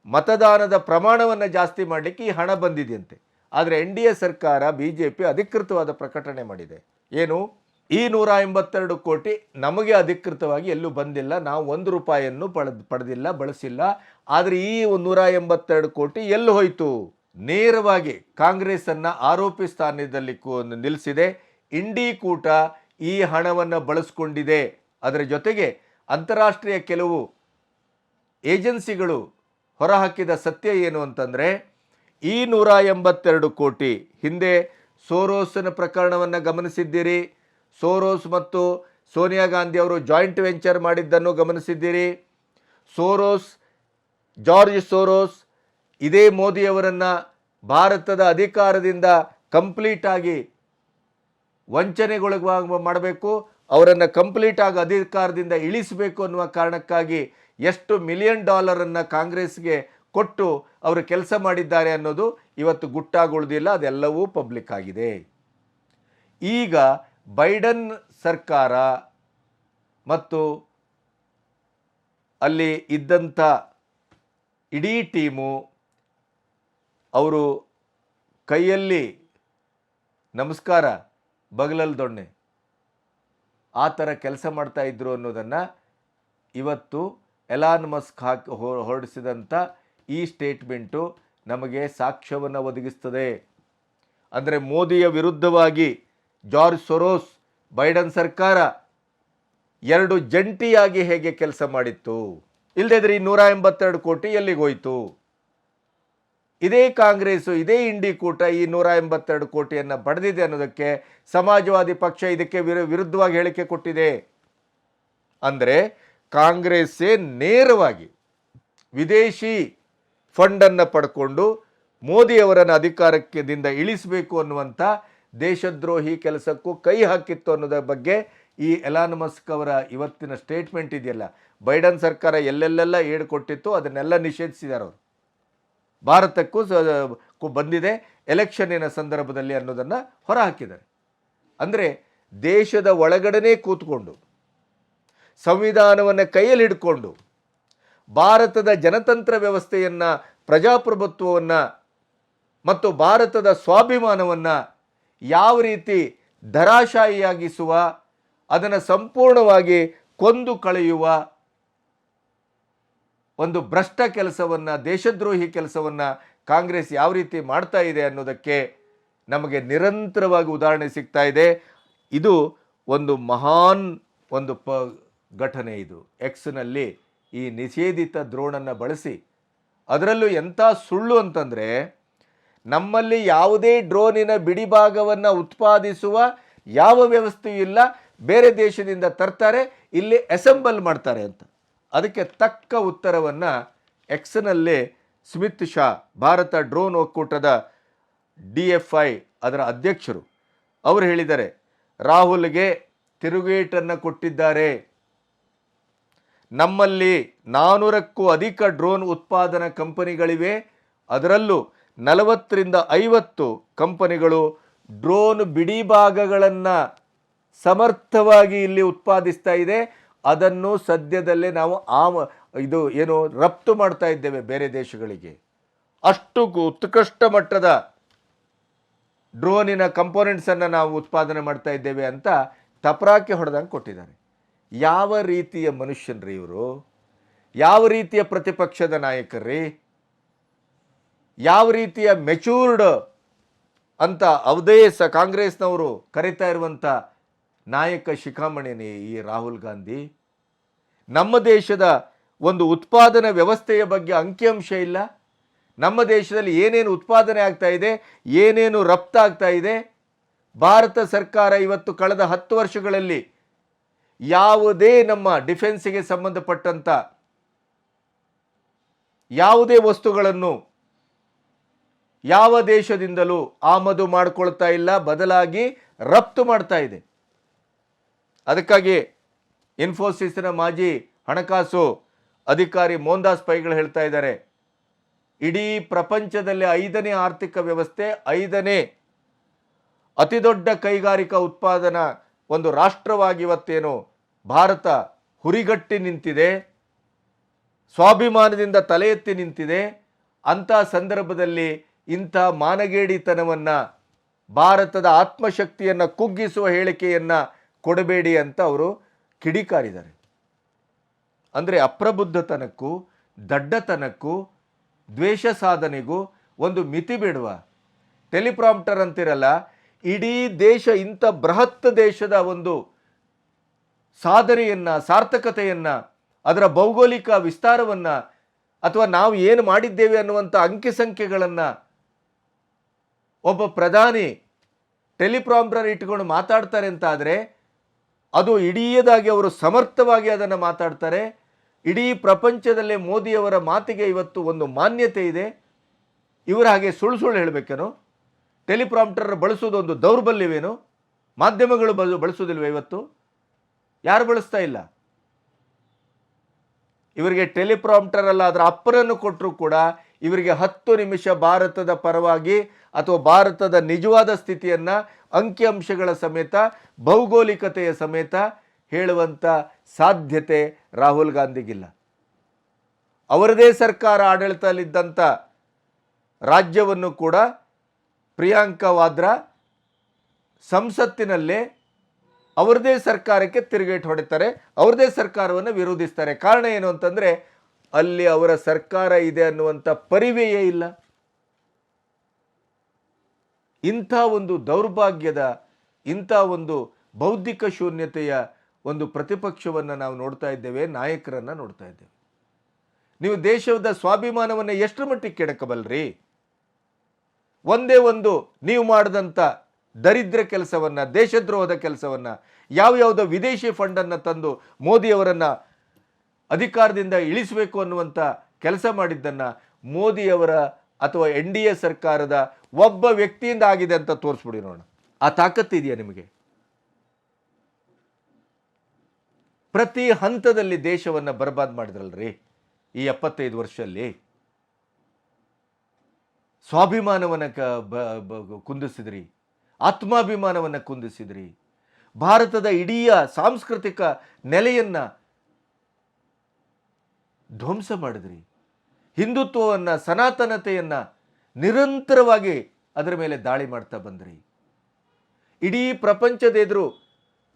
ಮತದಾನದ ಪ್ರಮಾಣವನ್ನು ಜಾಸ್ತಿ ಮಾಡಲಿಕ್ಕೆ ಈ ಹಣ ಬಂದಿದೆಯಂತೆ. ಆದರೆ ಎನ್ ಡಿ ಎ ಸರ್ಕಾರ, ಬಿ ಜೆ ಪಿ ಅಧಿಕೃತವಾದ ಪ್ರಕಟಣೆ ಮಾಡಿದೆ. ಏನು? ಈ ನೂರ ಎಂಬತ್ತೆರಡು ಕೋಟಿ ನಮಗೆ ಅಧಿಕೃತವಾಗಿ ಎಲ್ಲೂ ಬಂದಿಲ್ಲ. ನಾವು ಒಂದು ರೂಪಾಯಿಯನ್ನು ಪಡೆದ್, ಪಡೆದಿಲ್ಲ, ಬಳಸಿಲ್ಲ. ಆದರೆ ಈ ನೂರ ಎಂಬತ್ತೆರಡು ಕೋಟಿ ಎಲ್ಲಿ ಹೋಯಿತು? ನೇರವಾಗಿ ಕಾಂಗ್ರೆಸ್ಸನ್ನು ಆರೋಪಿ ಸ್ಥಾನದಲ್ಲಿ ನಿಲ್ಲಿಸಿದೆ ಇಂಡಿ ಕೂಟ ಈ ಹಣವನ್ನು ಬಳಸ್ಕೊಂಡಿದೆ. ಅದರ ಜೊತೆಗೆ ಅಂತಾರಾಷ್ಟ್ರೀಯ ಕೆಲವು ಏಜೆನ್ಸಿಗಳು ಹೊರಹಾಕಿದ ಸತ್ಯ ಏನು ಅಂತಂದರೆ, ಈ ನೂರ ಎಂಬತ್ತೆರಡು ಕೋಟಿ ಹಿಂದೆ ಸೋರೋಸನ ಪ್ರಕರಣವನ್ನು ಗಮನಿಸಿದ್ದೀರಿ. ಸೋರೋಸ್ ಮತ್ತು ಸೋನಿಯಾ ಗಾಂಧಿ ಅವರು ಜಾಯಿಂಟ್ ವೆಂಚರ್ ಮಾಡಿದ್ದನ್ನು ಗಮನಿಸಿದ್ದೀರಿ. ಸೋರೋಸ್, ಜಾರ್ಜ್ ಸೋರೋಸ್, ಇದೇ ಮೋದಿಯವರನ್ನು ಭಾರತದ ಅಧಿಕಾರದಿಂದ ಕಂಪ್ಲೀಟಾಗಿ ವಂಚನೆಗೊಳಗ ಮಾಡಬೇಕು, ಅವರನ್ನು ಕಂಪ್ಲೀಟಾಗಿ ಅಧಿಕಾರದಿಂದ ಇಳಿಸಬೇಕು ಅನ್ನುವ ಕಾರಣಕ್ಕಾಗಿ ಎಷ್ಟು ಮಿಲಿಯನ್ ಡಾಲರನ್ನು ಕಾಂಗ್ರೆಸ್ಗೆ ಕೊಟ್ಟು ಅವರು ಕೆಲಸ ಮಾಡಿದ್ದಾರೆ ಅನ್ನೋದು ಇವತ್ತು ಗುಟ್ಟಾಗುಳಿದಿಲ್ಲ, ಅದೆಲ್ಲವೂ ಪಬ್ಲಿಕ್ ಆಗಿದೆ. ಈಗ ಬೈಡನ್ ಸರ್ಕಾರ ಮತ್ತು ಅಲ್ಲಿ ಇದ್ದಂಥ ಇಡೀ ಟೀಮು ಅವರು ಕೈಯಲ್ಲಿ, ನಮಸ್ಕಾರ, ಬಗಲಲ್ ದೊಣ್ಣೆ, ಆ ಥರ ಕೆಲಸ ಮಾಡ್ತಾ ಇದ್ರು ಅನ್ನೋದನ್ನು ಇವತ್ತು ಎಲಾನ್ ಮಸ್ಕ್ ಹಾಕಿ ಹೊರಡಿಸಿದಂಥ ಈ ಸ್ಟೇಟ್ಮೆಂಟು ನಮಗೆ ಸಾಕ್ಷ್ಯವನ್ನು ಒದಗಿಸ್ತದೆ. ಅಂದರೆ ಮೋದಿಯ ವಿರುದ್ಧವಾಗಿ ಜಾರ್ಜ್ ಸೊರೋಸ್, ಬೈಡನ್ ಸರ್ಕಾರ ಎರಡು ಜಂಟಿಯಾಗಿ ಹೇಗೆ ಕೆಲಸ ಮಾಡಿತ್ತು? ಇಲ್ಲದಿದ್ರೆ ಈ ನೂರ ಎಂಬತ್ತೆರಡು ಕೋಟಿ ಎಲ್ಲಿಗೆ ಹೋಯಿತು? ಇದೇ ಕಾಂಗ್ರೆಸ್ಸು, ಇದೇ ಇಂಡಿ ಕೂಟ ಈ ನೂರ ಎಂಬತ್ತೆರಡು ಕೋಟಿಯನ್ನು ಪಡೆದಿದೆ ಅನ್ನೋದಕ್ಕೆ ಸಮಾಜವಾದಿ ಪಕ್ಷ ಇದಕ್ಕೆ ವಿರು, ವಿರುದ್ಧವಾಗಿ ಹೇಳಿಕೆ ಕೊಟ್ಟಿದೆ. ಅಂದರೆ ಕಾಂಗ್ರೆಸ್ಸೇ ನೇರವಾಗಿ ವಿದೇಶಿ ಫಂಡನ್ನು ಪಡ್ಕೊಂಡು ಮೋದಿಯವರನ್ನು ಅಧಿಕಾರಕ್ಕೆ ದಿಂದ ಇಳಿಸಬೇಕು ಅನ್ನುವಂಥ ದೇಶದ್ರೋಹಿ ಕೆಲಸಕ್ಕೂ ಕೈ ಹಾಕಿತ್ತು ಅನ್ನೋದರ ಬಗ್ಗೆ ಈ ಎಲಾನ್ ಮಸ್ಕ್ ಅವರ ಇವತ್ತಿನ ಸ್ಟೇಟ್ಮೆಂಟ್ ಇದೆಯಲ್ಲ, ಬೈಡನ್ ಸರ್ಕಾರ ಎಲ್ಲೆಲ್ಲೆಲ್ಲ ಏಡ್ಕೊಟ್ಟಿತ್ತು, ಅದನ್ನೆಲ್ಲ ನಿಷೇಧಿಸಿದ್ದಾರೆ ಅವರು. ಭಾರತಕ್ಕೂ ಬಂದಿದೆ ಎಲೆಕ್ಷನ್ನಿನ ಸಂದರ್ಭದಲ್ಲಿ ಅನ್ನೋದನ್ನು ಹೊರಹಾಕಿದ್ದಾರೆ. ಅಂದರೆ ದೇಶದ ಒಳಗಡೆನೇ ಕೂತ್ಕೊಂಡು ಸಂವಿಧಾನವನ್ನು ಕೈಯಲ್ಲಿ ಹಿಡ್ಕೊಂಡು ಭಾರತದ ಜನತಂತ್ರ ವ್ಯವಸ್ಥೆಯನ್ನು, ಪ್ರಜಾಪ್ರಭುತ್ವವನ್ನು ಮತ್ತು ಭಾರತದ ಸ್ವಾಭಿಮಾನವನ್ನು ಯಾವ ರೀತಿ ಧರಾಶಾಹಿಯಾಗಿಸುವ ಅದನ್ನು ಸಂಪೂರ್ಣವಾಗಿ ಕೊಂದು ಕಳೆಯುವ ಒಂದು ಭ್ರಷ್ಟ ಕೆಲಸವನ್ನು, ದೇಶದ್ರೋಹಿ ಕೆಲಸವನ್ನು ಕಾಂಗ್ರೆಸ್ ಯಾವ ರೀತಿ ಮಾಡ್ತಾ ಇದೆ ಅನ್ನೋದಕ್ಕೆ ನಮಗೆ ನಿರಂತರವಾಗಿ ಉದಾಹರಣೆ ಸಿಗ್ತಾ ಇದೆ. ಇದು ಒಂದು ಮಹಾನ್ ಒಂದು ಪ ಘಟನೆ ಇದು. ಎಕ್ಸ್ನಲ್ಲಿ ಈ ನಿಷೇಧಿತ ದ್ರೋಣನ್ನು ಬಳಸಿ ಅದರಲ್ಲೂ ಎಂಥ ಸುಳ್ಳು ಅಂತಂದರೆ ನಮ್ಮಲ್ಲಿ ಯಾವುದೇ ಡ್ರೋನಿನ ಬಿಡಿಭಾಗವನ್ನು ಉತ್ಪಾದಿಸುವ ಯಾವ ವ್ಯವಸ್ಥೆಯೂ ಇಲ್ಲ. ಬೇರೆ ದೇಶದಿಂದ ತರ್ತಾರೆ, ಇಲ್ಲಿ ಅಸೆಂಬಲ್ ಮಾಡ್ತಾರೆ ಅಂತ. ಅದಕ್ಕೆ ತಕ್ಕ ಉತ್ತರವನ್ನು ಎಕ್ಸ್ನಲ್ಲಿ ಸ್ಮಿತ್ ಶಾ ಭಾರತ ಡ್ರೋನ್ ಒಕ್ಕೂಟದ ಡಿ ಎಫ್ ಐ ಅದರ ಅಧ್ಯಕ್ಷರು, ಅವರು ಹೇಳಿದ್ದಾರೆ, ರಾಹುಲ್ಗೆ ತಿರುಗೇಟನ್ನು ಕೊಟ್ಟಿದ್ದಾರೆ. ನಮ್ಮಲ್ಲಿ ನಾನೂರಕ್ಕೂ ಅಧಿಕ ಡ್ರೋನ್ ಉತ್ಪಾದನಾ ಕಂಪನಿಗಳಿವೆ. ಅದರಲ್ಲೂ ನಲವತ್ತರಿಂದ ಐವತ್ತು ಕಂಪನಿಗಳು ಡ್ರೋನ್ ಬಿಡಿ ಭಾಗಗಳನ್ನು ಸಮರ್ಥವಾಗಿ ಇಲ್ಲಿ ಉತ್ಪಾದಿಸ್ತಾ ಇದೆ. ಅದನ್ನು ಸದ್ಯದಲ್ಲೇ ನಾವು ಆಮ ಇದು ಏನು ರಫ್ತು ಮಾಡ್ತಾ ಇದ್ದೇವೆ ಬೇರೆ ದೇಶಗಳಿಗೆ. ಅಷ್ಟು ಉತ್ಕೃಷ್ಟ ಮಟ್ಟದ ಡ್ರೋನಿನ ಕಂಪೋನೆಂಟ್ಸನ್ನು ನಾವು ಉತ್ಪಾದನೆ ಮಾಡ್ತಾ ಇದ್ದೇವೆ ಅಂತ ತಪರಾಕಿ ಹೊಡೆದಂಗೆ ಕೊಟ್ಟಿದ್ದಾರೆ. ಯಾವ ರೀತಿಯ ಮನುಷ್ಯನ್ರಿ ಇವರು? ಯಾವ ರೀತಿಯ ಪ್ರತಿಪಕ್ಷದ ನಾಯಕರ್ರಿ? ಯಾವ ರೀತಿಯ ಮೆಚೂರ್ಡ್ ಅಂತ ಅವಧೇಸ ಕಾಂಗ್ರೆಸ್ನವರು ಕರಿತಾ ಇರುವಂಥ ನಾಯಕ ಶಿಖಾಮಣಿನೇ ಈ ರಾಹುಲ್ ಗಾಂಧಿ? ನಮ್ಮ ದೇಶದ ಒಂದು ಉತ್ಪಾದನಾ ವ್ಯವಸ್ಥೆಯ ಬಗ್ಗೆ ಅಂಕಿಅಂಶ ಇಲ್ಲ. ನಮ್ಮ ದೇಶದಲ್ಲಿ ಏನೇನು ಉತ್ಪಾದನೆ ಆಗ್ತಾ ಇದೆ, ಏನೇನು ರಫ್ತಾಗ್ತಾ ಇದೆ? ಭಾರತ ಸರ್ಕಾರ ಇವತ್ತು ಕಳೆದ ಹತ್ತು ವರ್ಷಗಳಲ್ಲಿ ಯಾವುದೇ ನಮ್ಮ ಡಿಫೆನ್ಸಿಗೆ ಸಂಬಂಧಪಟ್ಟಂಥ ಯಾವುದೇ ವಸ್ತುಗಳನ್ನು ಯಾವ ದೇಶದಿಂದಲೂ ಆಮದು ಮಾಡಿಕೊಳ್ತಾ ಇಲ್ಲ, ಬದಲಾಗಿ ರಫ್ತು ಮಾಡ್ತಾ ಇದೆ. ಅದಕ್ಕಾಗಿ ಇನ್ಫೋಸಿಸ್ನ ಮಾಜಿ ಹಣಕಾಸು ಅಧಿಕಾರಿ ಮೋಹನ್ದಾಸ್ ಪೈಗಳು ಹೇಳ್ತಾ ಇದ್ದಾರೆ, ಇಡೀ ಪ್ರಪಂಚದಲ್ಲಿ ಐದನೇ ಆರ್ಥಿಕ ವ್ಯವಸ್ಥೆ, ಐದನೇ ಅತಿದೊಡ್ಡ ಕೈಗಾರಿಕಾ ಉತ್ಪಾದನಾ ಒಂದು ರಾಷ್ಟ್ರವಾಗಿ ಇವತ್ತೇನು ಭಾರತ ಹುರಿಗಟ್ಟಿ ನಿಂತಿದೆ, ಸ್ವಾಭಿಮಾನದಿಂದ ತಲೆ ಎತ್ತಿ ನಿಂತಿದೆ. ಅಂಥ ಸಂದರ್ಭದಲ್ಲಿ ಇಂಥ ಮಾನಗೇಡಿತನವನ್ನು, ಭಾರತದ ಆತ್ಮಶಕ್ತಿಯನ್ನು ಕುಗ್ಗಿಸುವ ಹೇಳಿಕೆಯನ್ನು ಕೊಡಬೇಡಿ ಅಂತ ಅವರು ಕಿಡಿಕಾರಿದ್ದಾರೆ. ಅಂದರೆ ಅಪ್ರಬುದ್ಧತನಕ್ಕೂ, ದಡ್ಡತನಕ್ಕೂ, ದ್ವೇಷ ಸಾಧನೆಗೂ ಒಂದು ಮಿತಿ ಬಿಡುವ ಟೆಲಿಪ್ರಾಂಪ್ಟರ್ ಅಂತಿರಲ್ಲ, ಇಡೀ ದೇಶ ಇಂಥ ಬೃಹತ್ ದೇಶದ ಒಂದು ಸಾಧನೆಯನ್ನು ಸಾರ್ಥಕತೆಯನ್ನು, ಅದರ ಭೌಗೋಳಿಕ ವಿಸ್ತಾರವನ್ನು ಅಥವಾ ನಾವು ಏನು ಮಾಡಿದ್ದೇವೆ ಅನ್ನುವಂಥ ಅಂಕಿ ಸಂಖ್ಯೆಗಳನ್ನು ಒಬ್ಬ ಪ್ರಧಾನಿ ಟೆಲಿಪ್ರಾಂಪ್ಟರ್ ಇಟ್ಕೊಂಡು ಮಾತಾಡ್ತಾರೆ ಅಂತ ಆದರೆ ಅದು ಇಡೀದಾಗಿ ಅವರು ಸಮರ್ಥವಾಗಿ ಅದನ್ನು ಮಾತಾಡ್ತಾರೆ. ಇಡೀ ಪ್ರಪಂಚದಲ್ಲೇ ಮೋದಿಯವರ ಮಾತಿಗೆ ಇವತ್ತು ಒಂದು ಮಾನ್ಯತೆ ಇದೆ. ಇವರ ಹಾಗೆ ಸುಳ್ಳು ಸುಳ್ಳು ಹೇಳಬೇಕೇನು? ಟೆಲಿಪ್ರಾಂಪ್ಟರ್ ಬಳಸೋದು ಒಂದು ದೌರ್ಬಲ್ಯವೇನು? ಮಾಧ್ಯಮಗಳು ಬಳ ಬಳಸೋದಿಲ್ವ ಇವತ್ತು? ಯಾರು ಬಳಸ್ತಾ ಇಲ್ಲ? ಇವರಿಗೆ ಟೆಲಿಪ್ರಾಂಪ್ಟರ್ ಅಲ್ಲ ಅದರ ಅಪ್ಪರನ್ನು ಕೊಟ್ಟರು ಕೂಡ ಇವರಿಗೆ ಹತ್ತು ನಿಮಿಷ ಭಾರತದ ಪರವಾಗಿ ಅಥವಾ ಭಾರತದ ನಿಜವಾದ ಸ್ಥಿತಿಯನ್ನು, ಅಂಕಿಅಂಶಗಳ ಸಮೇತ, ಭೌಗೋಳಿಕತೆಯ ಸಮೇತ ಹೇಳುವಂಥ ಸಾಧ್ಯತೆ ರಾಹುಲ್ ಗಾಂಧಿಗಿಲ್ಲ. ಅವರದೇ ಸರ್ಕಾರ ಆಡಳಿತದಲ್ಲಿದ್ದಂಥ ರಾಜ್ಯವನ್ನು ಕೂಡ ಪ್ರಿಯಾಂಕಾ ವಾದ್ರಾ ಸಂಸತ್ತಿನಲ್ಲೇ ಅವ್ರದೇ ಸರ್ಕಾರಕ್ಕೆ ತಿರುಗೇಟು ಹೊಡಿತಾರೆ, ಅವ್ರದೇ ಸರ್ಕಾರವನ್ನು ವಿರೋಧಿಸ್ತಾರೆ. ಕಾರಣ ಏನು ಅಂತಂದರೆ, ಅಲ್ಲಿ ಅವರ ಸರ್ಕಾರ ಇದೆ ಅನ್ನುವಂಥ ಪರಿವೆಯೇ ಇಲ್ಲ. ಇಂಥ ಒಂದು ದೌರ್ಭಾಗ್ಯದ, ಇಂಥ ಒಂದು ಬೌದ್ಧಿಕ ಶೂನ್ಯತೆಯ ಒಂದು ಪ್ರತಿಪಕ್ಷವನ್ನು ನಾವು ನೋಡ್ತಾ ಇದ್ದೇವೆ, ನಾಯಕರನ್ನು ನೋಡ್ತಾ ಇದ್ದೇವೆ. ನೀವು ದೇಶದ ಸ್ವಾಭಿಮಾನವನ್ನು ಎಷ್ಟರ ಮಟ್ಟಿಗೆ ಕೆಡಕಬಲ್ರಿ? ಒಂದೇ ಒಂದು ನೀವು ಮಾಡಿದಂಥ ದರಿದ್ರ ಕೆಲಸವನ್ನು, ದೇಶದ್ರೋಹದ ಕೆಲಸವನ್ನು ಯಾವ್ಯಾವುದೋ ವಿದೇಶಿ ಫಂಡನ್ನು ತಂದು ಮೋದಿಯವರನ್ನು ಅಧಿಕಾರದಿಂದ ಇಳಿಸಬೇಕು ಅನ್ನುವಂಥ ಕೆಲಸ ಮಾಡಿದ್ದನ್ನು ಮೋದಿಯವರ ಅಥವಾ ಎನ್ ಡಿ ಎ ಸರ್ಕಾರದ ಒಬ್ಬ ವ್ಯಕ್ತಿಯಿಂದ ಆಗಿದೆ ಅಂತ ತೋರಿಸ್ಬಿಡಿ ನೋಡೋಣ. ಆ ತಾಕತ್ತು ಇದೆಯಾ ನಿಮಗೆ? ಪ್ರತಿ ಹಂತದಲ್ಲಿ ದೇಶವನ್ನು ಬರ್ಬಾದ್ ಮಾಡಿದ್ರಲ್ರಿ ಈ ಎಪ್ಪತ್ತೈದು ವರ್ಷದಲ್ಲಿ ಸ್ವಾಭಿಮಾನವನ್ನು ಕ ಕುಂದಿಸಿದ್ರಿ. ಆತ್ಮಾಭಿಮಾನವನ್ನು ಕುಂದಿಸಿದ್ರಿ. ಭಾರತದ ಇಡೀ ಸಾಂಸ್ಕೃತಿಕ ನೆಲೆಯನ್ನು ಧ್ವಂಸ ಮಾಡಿದ್ರಿ. ಹಿಂದುತ್ವವನ್ನು, ಸನಾತನತೆಯನ್ನು ನಿರಂತರವಾಗಿ ಅದರ ಮೇಲೆ ದಾಳಿ ಮಾಡ್ತಾ ಬಂದ್ರಿ. ಇಡೀ ಪ್ರಪಂಚದ ಎದುರು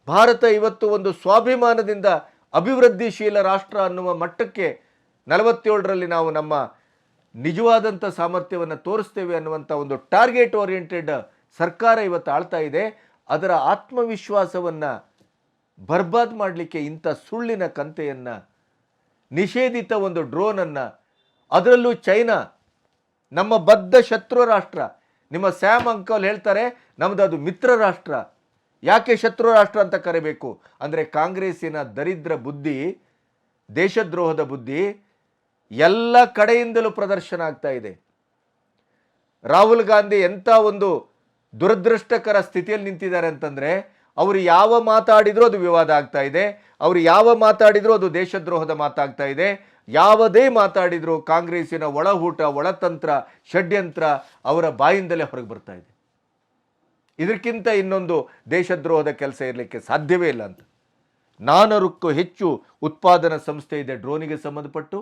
ಭಾರತ ಇವತ್ತು ಒಂದು ಸ್ವಾಭಿಮಾನದಿಂದ ಅಭಿವೃದ್ಧಿಶೀಲ ರಾಷ್ಟ್ರ ಅನ್ನುವ ಮಟ್ಟಕ್ಕೆ ನಲವತ್ತೇಳರಲ್ಲಿ ನಾವು ನಮ್ಮ ನಿಜವಾದಂಥ ಸಾಮರ್ಥ್ಯವನ್ನು ತೋರಿಸ್ತೇವೆ ಅನ್ನುವಂಥ ಒಂದು ಟಾರ್ಗೆಟ್ ಓರಿಯೆಂಟೆಡ್ ಸರ್ಕಾರ ಇವತ್ತು ಆಳ್ತಾ ಇದೆ. ಅದರ ಆತ್ಮವಿಶ್ವಾಸವನ್ನು ಬರ್ಬಾದ್ ಮಾಡಲಿಕ್ಕೆ ಇಂಥ ಸುಳ್ಳಿನ ಕಂತೆಯನ್ನು, ನಿಷೇಧಿತ ಒಂದು ಡ್ರೋನನ್ನು, ಅದರಲ್ಲೂ ಚೈನಾ, ನಮ್ಮ ಬದ್ಧ ಶತ್ರು ರಾಷ್ಟ್ರ, ನಿಮ್ಮ ಸ್ಯಾಮ್ ಅಂಕಲ್ ಹೇಳ್ತಾರೆ ನಮ್ಮದು ಅದು ಮಿತ್ರ ರಾಷ್ಟ್ರ. ಯಾಕೆ ಶತ್ರು ರಾಷ್ಟ್ರ ಅಂತ ಕರಿಬೇಕು? ಅಂದರೆ ಕಾಂಗ್ರೆಸ್ಸಿನ ದರಿದ್ರ ಬುದ್ಧಿ, ದೇಶದ್ರೋಹದ ಬುದ್ಧಿ, ಎಲ್ಲ ಕಡೆಯಿಂದಲೂ ಪ್ರದರ್ಶನ ಆಗ್ತಾ ಇದೆ. ರಾಹುಲ್ ಗಾಂಧಿ ಎಂಥ ಒಂದು ದುರದೃಷ್ಟಕರ ಸ್ಥಿತಿಯಲ್ಲಿ ನಿಂತಿದ್ದಾರೆ ಅಂತಂದರೆ, ಅವರು ಯಾವ ಮಾತಾಡಿದರೂ ಅದು ವಿವಾದ ಆಗ್ತಾ ಇದೆ, ಅವರು ಯಾವ ಮಾತಾಡಿದರೂ ಅದು ದೇಶದ್ರೋಹದ ಮಾತಾಗ್ತಾ ಇದೆ, ಯಾವುದೇ ಮಾತಾಡಿದರೂ ಕಾಂಗ್ರೆಸ್ಸಿನ ಒಳಹೂಟ, ಒಳತಂತ್ರ, ಷಡ್ಯಂತ್ರ ಅವರ ಬಾಯಿಂದಲೇ ಹೊರಗೆ ಬರ್ತಾ ಇದೆ. ಇದಕ್ಕಿಂತ ಇನ್ನೊಂದು ದೇಶದ್ರೋಹದ ಕೆಲಸ ಇರಲಿಕ್ಕೆ ಸಾಧ್ಯವೇ ಇಲ್ಲ ಅಂತ. ನಾನೂರಕ್ಕೂ ಹೆಚ್ಚು ಉತ್ಪಾದನಾ ಸಂಸ್ಥೆ ಇದೆ ಡ್ರೋನಿಗೆ ಸಂಬಂಧಪಟ್ಟು.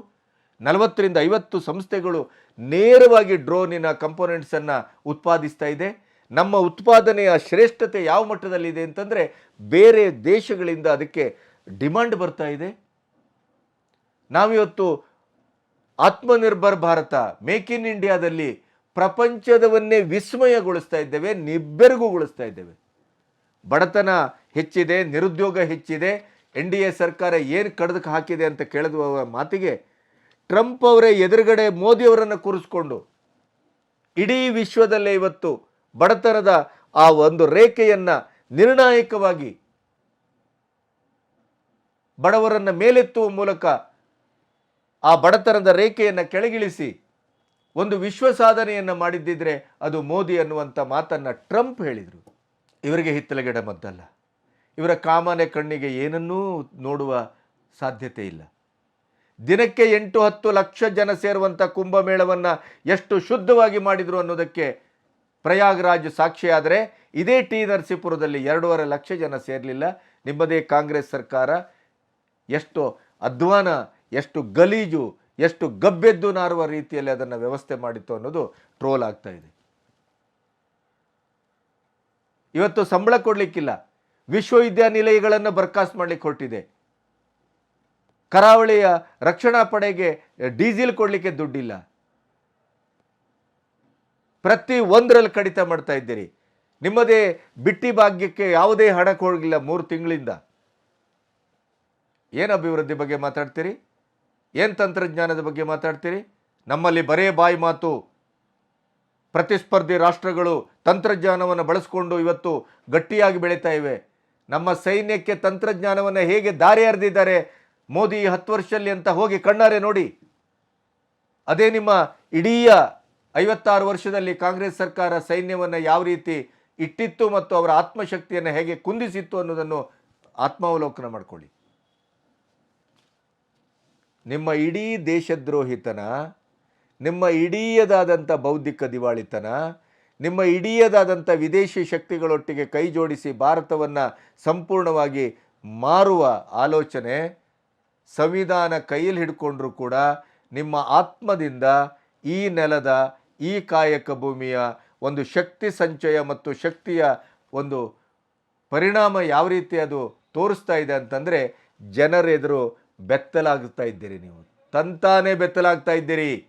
ನಲವತ್ತರಿಂದ ಐವತ್ತು ಸಂಸ್ಥೆಗಳು ನೇರವಾಗಿ ಡ್ರೋನಿನ ಕಂಪೋನೆಂಟ್ಸನ್ನು ಉತ್ಪಾದಿಸ್ತಾ ಇದೆ. ನಮ್ಮ ಉತ್ಪಾದನೆಯ ಶ್ರೇಷ್ಠತೆ ಯಾವ ಮಟ್ಟದಲ್ಲಿದೆ ಅಂತಂದರೆ ಬೇರೆ ದೇಶಗಳಿಂದ ಅದಕ್ಕೆ ಡಿಮಾಂಡ್ ಬರ್ತಾ ಇದೆ. ನಾವಿವತ್ತು ಆತ್ಮನಿರ್ಭರ್ ಭಾರತ, ಮೇಕ್ ಇನ್ ಇಂಡಿಯಾದಲ್ಲಿ ಪ್ರಪಂಚದವನ್ನೇ ವಿಸ್ಮಯಗೊಳಿಸ್ತಾ ಇದ್ದೇವೆ, ನಿಬ್ಬೆರಗುಗೊಳಿಸ್ತಾ ಇದ್ದೇವೆ. ಬಡತನ ಹೆಚ್ಚಿದೆ, ನಿರುದ್ಯೋಗ ಹೆಚ್ಚಿದೆ, ಎನ್ ಡಿ ಎ ಸರ್ಕಾರ ಏನು ಕಡ್ದಕ್ಕೆ ಹಾಕಿದೆ ಅಂತ ಕೇಳಿದ ಮಾತಿಗೆ ಟ್ರಂಪ್ ಅವರೇ ಎದುರುಗಡೆ ಮೋದಿಯವರನ್ನು ಕೂರಿಸ್ಕೊಂಡು ಇಡೀ ವಿಶ್ವದಲ್ಲೇ ಇವತ್ತು ಬಡತನದ ಆ ಒಂದು ರೇಖೆಯನ್ನು ನಿರ್ಣಾಯಕವಾಗಿ ಬಡವರನ್ನು ಮೇಲೆತ್ತುವ ಮೂಲಕ ಆ ಬಡತನದ ರೇಖೆಯನ್ನು ಕೆಳಗಿಳಿಸಿ ಒಂದು ವಿಶ್ವ ಸಾಧನೆಯನ್ನು ಮಾಡಿದ್ದಿದ್ರೆ ಅದು ಮೋದಿ ಅನ್ನುವಂಥ ಮಾತನ್ನು ಟ್ರಂಪ್ ಹೇಳಿದರು. ಇವರಿಗೆ ಹಿತ್ತಲಗೆಡ ಮದ್ದಲ್ಲ. ಇವರ ಕಾಮನೆ ಕಣ್ಣಿಗೆ ಏನನ್ನೂ ನೋಡುವ ಸಾಧ್ಯತೆ ಇಲ್ಲ. ದಿನಕ್ಕೆ ಎಂಟು ಹತ್ತು ಲಕ್ಷ ಜನ ಸೇರುವಂಥ ಕುಂಭಮೇಳವನ್ನು ಎಷ್ಟು ಶುದ್ಧವಾಗಿ ಮಾಡಿದರು ಅನ್ನೋದಕ್ಕೆ ಪ್ರಯಾಗ್ರಾಜ್ ಸಾಕ್ಷಿಯಾದರೆ ಇದೇ ಟಿ ನರಸೀಪುರದಲ್ಲಿ ಎರಡೂವರೆ ಲಕ್ಷ ಜನ ಸೇರಲಿಲ್ಲ. ನಿಮ್ಮದೇ ಕಾಂಗ್ರೆಸ್ ಸರ್ಕಾರ ಎಷ್ಟು ಅಧ್ವಾನ, ಎಷ್ಟು ಗಲೀಜು, ಎಷ್ಟು ಗಬ್ಬೆದ್ದು ನಾರುವ ರೀತಿಯಲ್ಲಿ ಅದನ್ನು ವ್ಯವಸ್ಥೆ ಮಾಡಿತ್ತು ಅನ್ನೋದು ಟ್ರೋಲ್ ಆಗ್ತಾ ಇದೆ. ಇವತ್ತು ಸಂಬಳ ಕೊಡಲಿಕ್ಕಿಲ್ಲ. ವಿಶ್ವವಿದ್ಯಾನಿಲಯಗಳನ್ನು ಬರ್ಖಾಸ್ತು ಮಾಡಲಿಕ್ಕೆ ಹೊರಟಿದೆ. ಕರಾವಳಿಯ ರಕ್ಷಣಾ ಪಡೆಗೆ ಡೀಸೆಲ್ ಕೊಡಲಿಕ್ಕೆ ದುಡ್ಡಿಲ್ಲ. ಪ್ರತಿ ಒಂದರಲ್ಲಿ ಕಡಿತ ಮಾಡ್ತಾ ಇದ್ದೀರಿ. ನಿಮ್ಮದೇ ಬಿಟ್ಟಿ ಭಾಗ್ಯಕ್ಕೆ ಯಾವುದೇ ಹಣ ಕೊಡಲಿಲ್ಲ ಮೂರು ತಿಂಗಳಿಂದ. ಏನು ಅಭಿವೃದ್ಧಿ ಬಗ್ಗೆ ಮಾತಾಡ್ತೀರಿ? ಏನು ತಂತ್ರಜ್ಞಾನದ ಬಗ್ಗೆ ಮಾತಾಡ್ತೀರಿ? ನಮ್ಮಲ್ಲಿ ಬರೇ ಬಾಯಿ ಮಾತು. ಪ್ರತಿಸ್ಪರ್ಧಿ ರಾಷ್ಟ್ರಗಳು ತಂತ್ರಜ್ಞಾನವನ್ನು ಬಳಸಿಕೊಂಡು ಇವತ್ತು ಗಟ್ಟಿಯಾಗಿ ಬೆಳೀತಾ ಇವೆ. ನಮ್ಮ ಸೈನ್ಯಕ್ಕೆ ತಂತ್ರಜ್ಞಾನವನ್ನು ಹೇಗೆ ದಾರಿ ಹರಿದಿದ್ದಾರೆ? ಮೋದಿ ಹತ್ತು ವರ್ಷದಲ್ಲಿ ಅಂತ ಹೋಗಿ ಕಣ್ಣಾರೆ ನೋಡಿ. ಅದೇ ನಿಮ್ಮ ಇಡೀ ಐವತ್ತಾರು ವರ್ಷದಲ್ಲಿ ಕಾಂಗ್ರೆಸ್ ಸರ್ಕಾರ ಸೈನ್ಯವನ್ನು ಯಾವ ರೀತಿ ಇಟ್ಟಿತ್ತು ಮತ್ತು ಅವರ ಆತ್ಮಶಕ್ತಿಯನ್ನು ಹೇಗೆ ಕುಂದಿಸಿತ್ತು ಅನ್ನೋದನ್ನು ಆತ್ಮಾವಲೋಕನ ಮಾಡಿಕೊಳ್ಳಿ. ನಿಮ್ಮ ಇಡೀ ದೇಶದ್ರೋಹಿತನ, ನಿಮ್ಮ ಇಡೀಯದಾದಂಥ ಬೌದ್ಧಿಕ ದಿವಾಳಿತನ, ನಿಮ್ಮ ಇಡೀಯದಾದಂಥ ವಿದೇಶಿ ಶಕ್ತಿಗಳೊಟ್ಟಿಗೆ ಕೈ ಜೋಡಿಸಿ ಭಾರತವನ್ನು ಸಂಪೂರ್ಣವಾಗಿ ಮಾರುವ ಆಲೋಚನೆ ಸಂವಿಧಾನ ಕೈಯಲ್ಲಿ ಹಿಡ್ಕೊಂಡ್ರೂ ಕೂಡ ನಿಮ್ಮ ಆತ್ಮದಿಂದ ಈ ನೆಲದ ಈ ಕಾಯಕ ಭೂಮಿಯ ಒಂದು ಶಕ್ತಿ ಸಂಚಯ ಮತ್ತು ಶಕ್ತಿಯ ಒಂದು ಪರಿಣಾಮ ಯಾವ ರೀತಿ ಅದು ತೋರಿಸ್ತಾ ಇದೆ ಅಂತಂದರೆ ಜನರೆದುರು ಬೆತ್ತಲಾಗ್ತಾ ಇದ್ದೀರಿ ನೀವು. ತಂತಾನೇ ಬೆತ್ತಲಾಗ್ತಾ ಇದ್ದೀರಿ.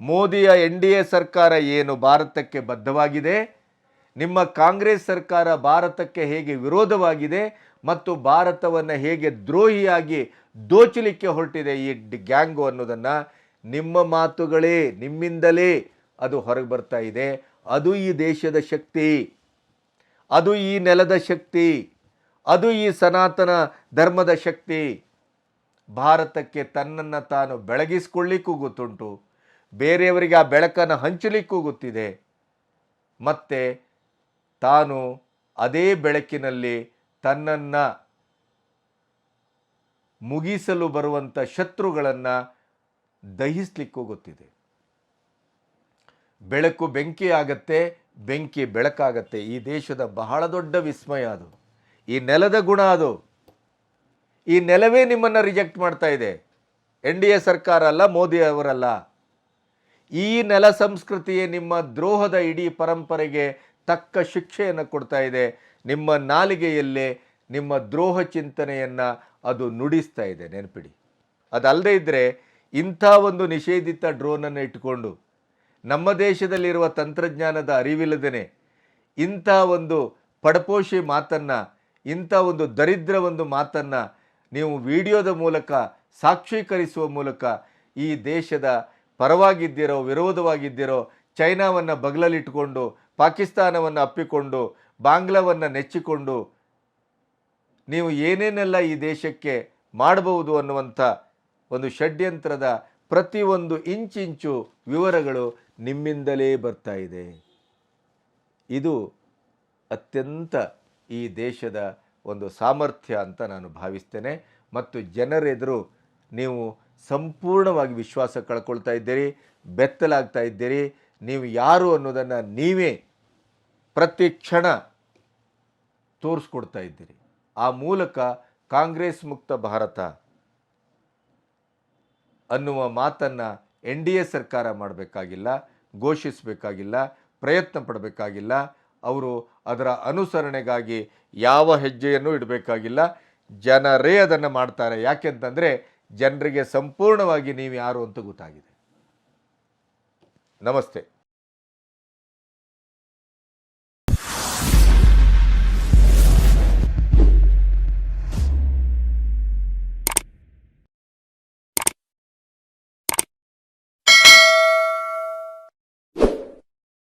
ಮೋದಿಯ ಎನ್ ಡಿ ಎ ಸರ್ಕಾರ ಏನು ಭಾರತಕ್ಕೆ ಬದ್ಧವಾಗಿದೆ? ನಿಮ್ಮ ಕಾಂಗ್ರೆಸ್ ಸರ್ಕಾರ ಭಾರತಕ್ಕೆ ಹೇಗೆ ವಿರೋಧವಾಗಿದೆ? ಮತ್ತು ಭಾರತವನ್ನು ಹೇಗೆ ದ್ರೋಹಿಯಾಗಿ ದೋಚಲಿಕ್ಕೆ ಹೊರಟಿದೆ ಈ ಗ್ಯಾಂಗು ಅನ್ನೋದನ್ನು ನಿಮ್ಮ ಮಾತುಗಳೇ, ನಿಮ್ಮಿಂದಲೇ ಅದು ಹೊರಗೆ ಬರ್ತಾ ಇದೆ. ಅದು ಈ ದೇಶದ ಶಕ್ತಿ. ಅದು ಈ ನೆಲದ ಶಕ್ತಿ. ಅದು ಈ ಸನಾತನ ಧರ್ಮದ ಶಕ್ತಿ. ಭಾರತಕ್ಕೆ ತನ್ನನ್ನು ತಾನು ಬೆಳಗಿಸ್ಕೊಳ್ಳಿಕ್ಕೂ ಗೊತ್ತುಂಟು. ಬೇರೆಯವರಿಗೆ ಆ ಬೆಳಕನ್ನು ಹಂಚಲಿಕ್ಕೂ ಗೊತ್ತಿದೆ. ಮತ್ತು ತಾನು ಅದೇ ಬೆಳಕಿನಲ್ಲಿ ತನ್ನನ್ನು ಮುಗಿಸಲು ಬರುವಂಥ ಶತ್ರುಗಳನ್ನು ದಹಿಸಲಿಕ್ಕೂ ಗೊತ್ತಿದೆ. ಬೆಳಕು ಬೆಂಕಿ ಆಗತ್ತೆ, ಬೆಂಕಿ ಬೆಳಕಾಗತ್ತೆ. ಈ ದೇಶದ ಬಹಳ ದೊಡ್ಡ ವಿಸ್ಮಯ ಅದು. ಈ ನೆಲದ ಗುಣ ಅದು. ಈ ನೆಲವೇ ನಿಮ್ಮನ್ನು ರಿಜೆಕ್ಟ್ ಮಾಡ್ತಾ ಇದೆ. ಎನ್ ಡಿ ಎ ಸರ್ಕಾರ ಅಲ್ಲ, ಮೋದಿ ಅವರಲ್ಲ. ಈ ನೆಲ ಸಂಸ್ಕೃತಿಯೇ ನಿಮ್ಮ ದ್ರೋಹದ ಇಡೀ ಪರಂಪರೆಗೆ ತಕ್ಕ ಶಿಕ್ಷೆಯನ್ನು ಕೊಡ್ತಾ ಇದೆ. ನಿಮ್ಮ ನಾಲಿಗೆಯಲ್ಲೇ ನಿಮ್ಮ ದ್ರೋಹ ಚಿಂತನೆಯನ್ನು ಅದು ನುಡಿಸ್ತಾ ಇದೆ. ನೆನಪಿಡಿ. ಅದಲ್ಲದೆ ಇದ್ದರೆ ಇಂಥ ಒಂದು ನಿಷೇಧಿತ ಡ್ರೋನನ್ನು ಇಟ್ಟುಕೊಂಡು ನಮ್ಮ ದೇಶದಲ್ಲಿರುವ ತಂತ್ರಜ್ಞಾನದ ಅರಿವಿಲ್ಲದೇ ಇಂಥ ಒಂದು ಪಡಪೋಷಿ ಮಾತನ್ನು, ಇಂಥ ಒಂದು ದರಿದ್ರ ಒಂದು ಮಾತನ್ನು ನೀವು ವಿಡಿಯೋದ ಮೂಲಕ, ಸಾಕ್ಷೀಕರಿಸುವ ಮೂಲಕ ಈ ದೇಶದ ಪರವಾಗಿದ್ದಿರೋ, ವಿರೋಧವಾಗಿದ್ದಿರೋ, ಚೈನಾವನ್ನು ಬಗಲಲ್ಲಿಟ್ಟುಕೊಂಡು, ಪಾಕಿಸ್ತಾನವನ್ನು ಅಪ್ಪಿಕೊಂಡು, ಬಾಂಗ್ಲಾವನ್ನು ನೆಚ್ಚಿಕೊಂಡು ನೀವು ಏನೇನೆಲ್ಲ ಈ ದೇಶಕ್ಕೆ ಮಾಡಬಹುದು ಅನ್ನುವಂಥ ಒಂದು ಷಡ್ಯಂತ್ರದ ಪ್ರತಿಯೊಂದು ಇಂಚಿಂಚು ವಿವರಗಳು ನಿಮ್ಮಿಂದಲೇ ಬರ್ತಾ ಇದೆ. ಇದು ಅತ್ಯಂತ ಈ ದೇಶದ ಒಂದು ಸಾಮರ್ಥ್ಯ ಅಂತ ನಾನು ಭಾವಿಸ್ತೇನೆ. ಮತ್ತು ಜನರೆದುರು ನೀವು ಸಂಪೂರ್ಣವಾಗಿ ವಿಶ್ವಾಸ ಕಳ್ಕೊಳ್ತಾ ಇದ್ದೀರಿ, ಬೆತ್ತಲಾಗ್ತಾ ಇದ್ದೀರಿ, ನೀವು ಯಾರು ಅನ್ನೋದನ್ನು ನೀವೇ ಪ್ರತಿ ಕ್ಷಣ ತೋರಿಸ್ಕೊಡ್ತಾ ಇದ್ದೀರಿ. ಆ ಮೂಲಕ ಕಾಂಗ್ರೆಸ್ ಮುಕ್ತ ಭಾರತ ಅನ್ನುವ ಮಾತನ್ನು ಎನ್ ಡಿ ಎ ಸರ್ಕಾರ ಮಾಡಬೇಕಾಗಿಲ್ಲ, ಘೋಷಿಸಬೇಕಾಗಿಲ್ಲ, ಪ್ರಯತ್ನ ಪಡಬೇಕಾಗಿಲ್ಲ. ಅವರು ಅದರ ಅನುಸರಣೆಗಾಗಿ ಯಾವ ಹೆಜ್ಜೆಯನ್ನು ಇಡಬೇಕಾಗಿಲ್ಲ. ಜನರೇ ಅದನ್ನು ಮಾಡ್ತಾರೆ. ಯಾಕೆಂತಂದರೆ ಜನರಿಗೆ ಸಂಪೂರ್ಣವಾಗಿ ನೀವು ಯಾರು ಅಂತ ಗೊತ್ತಾಗಿದೆ. ನಮಸ್ತೆ.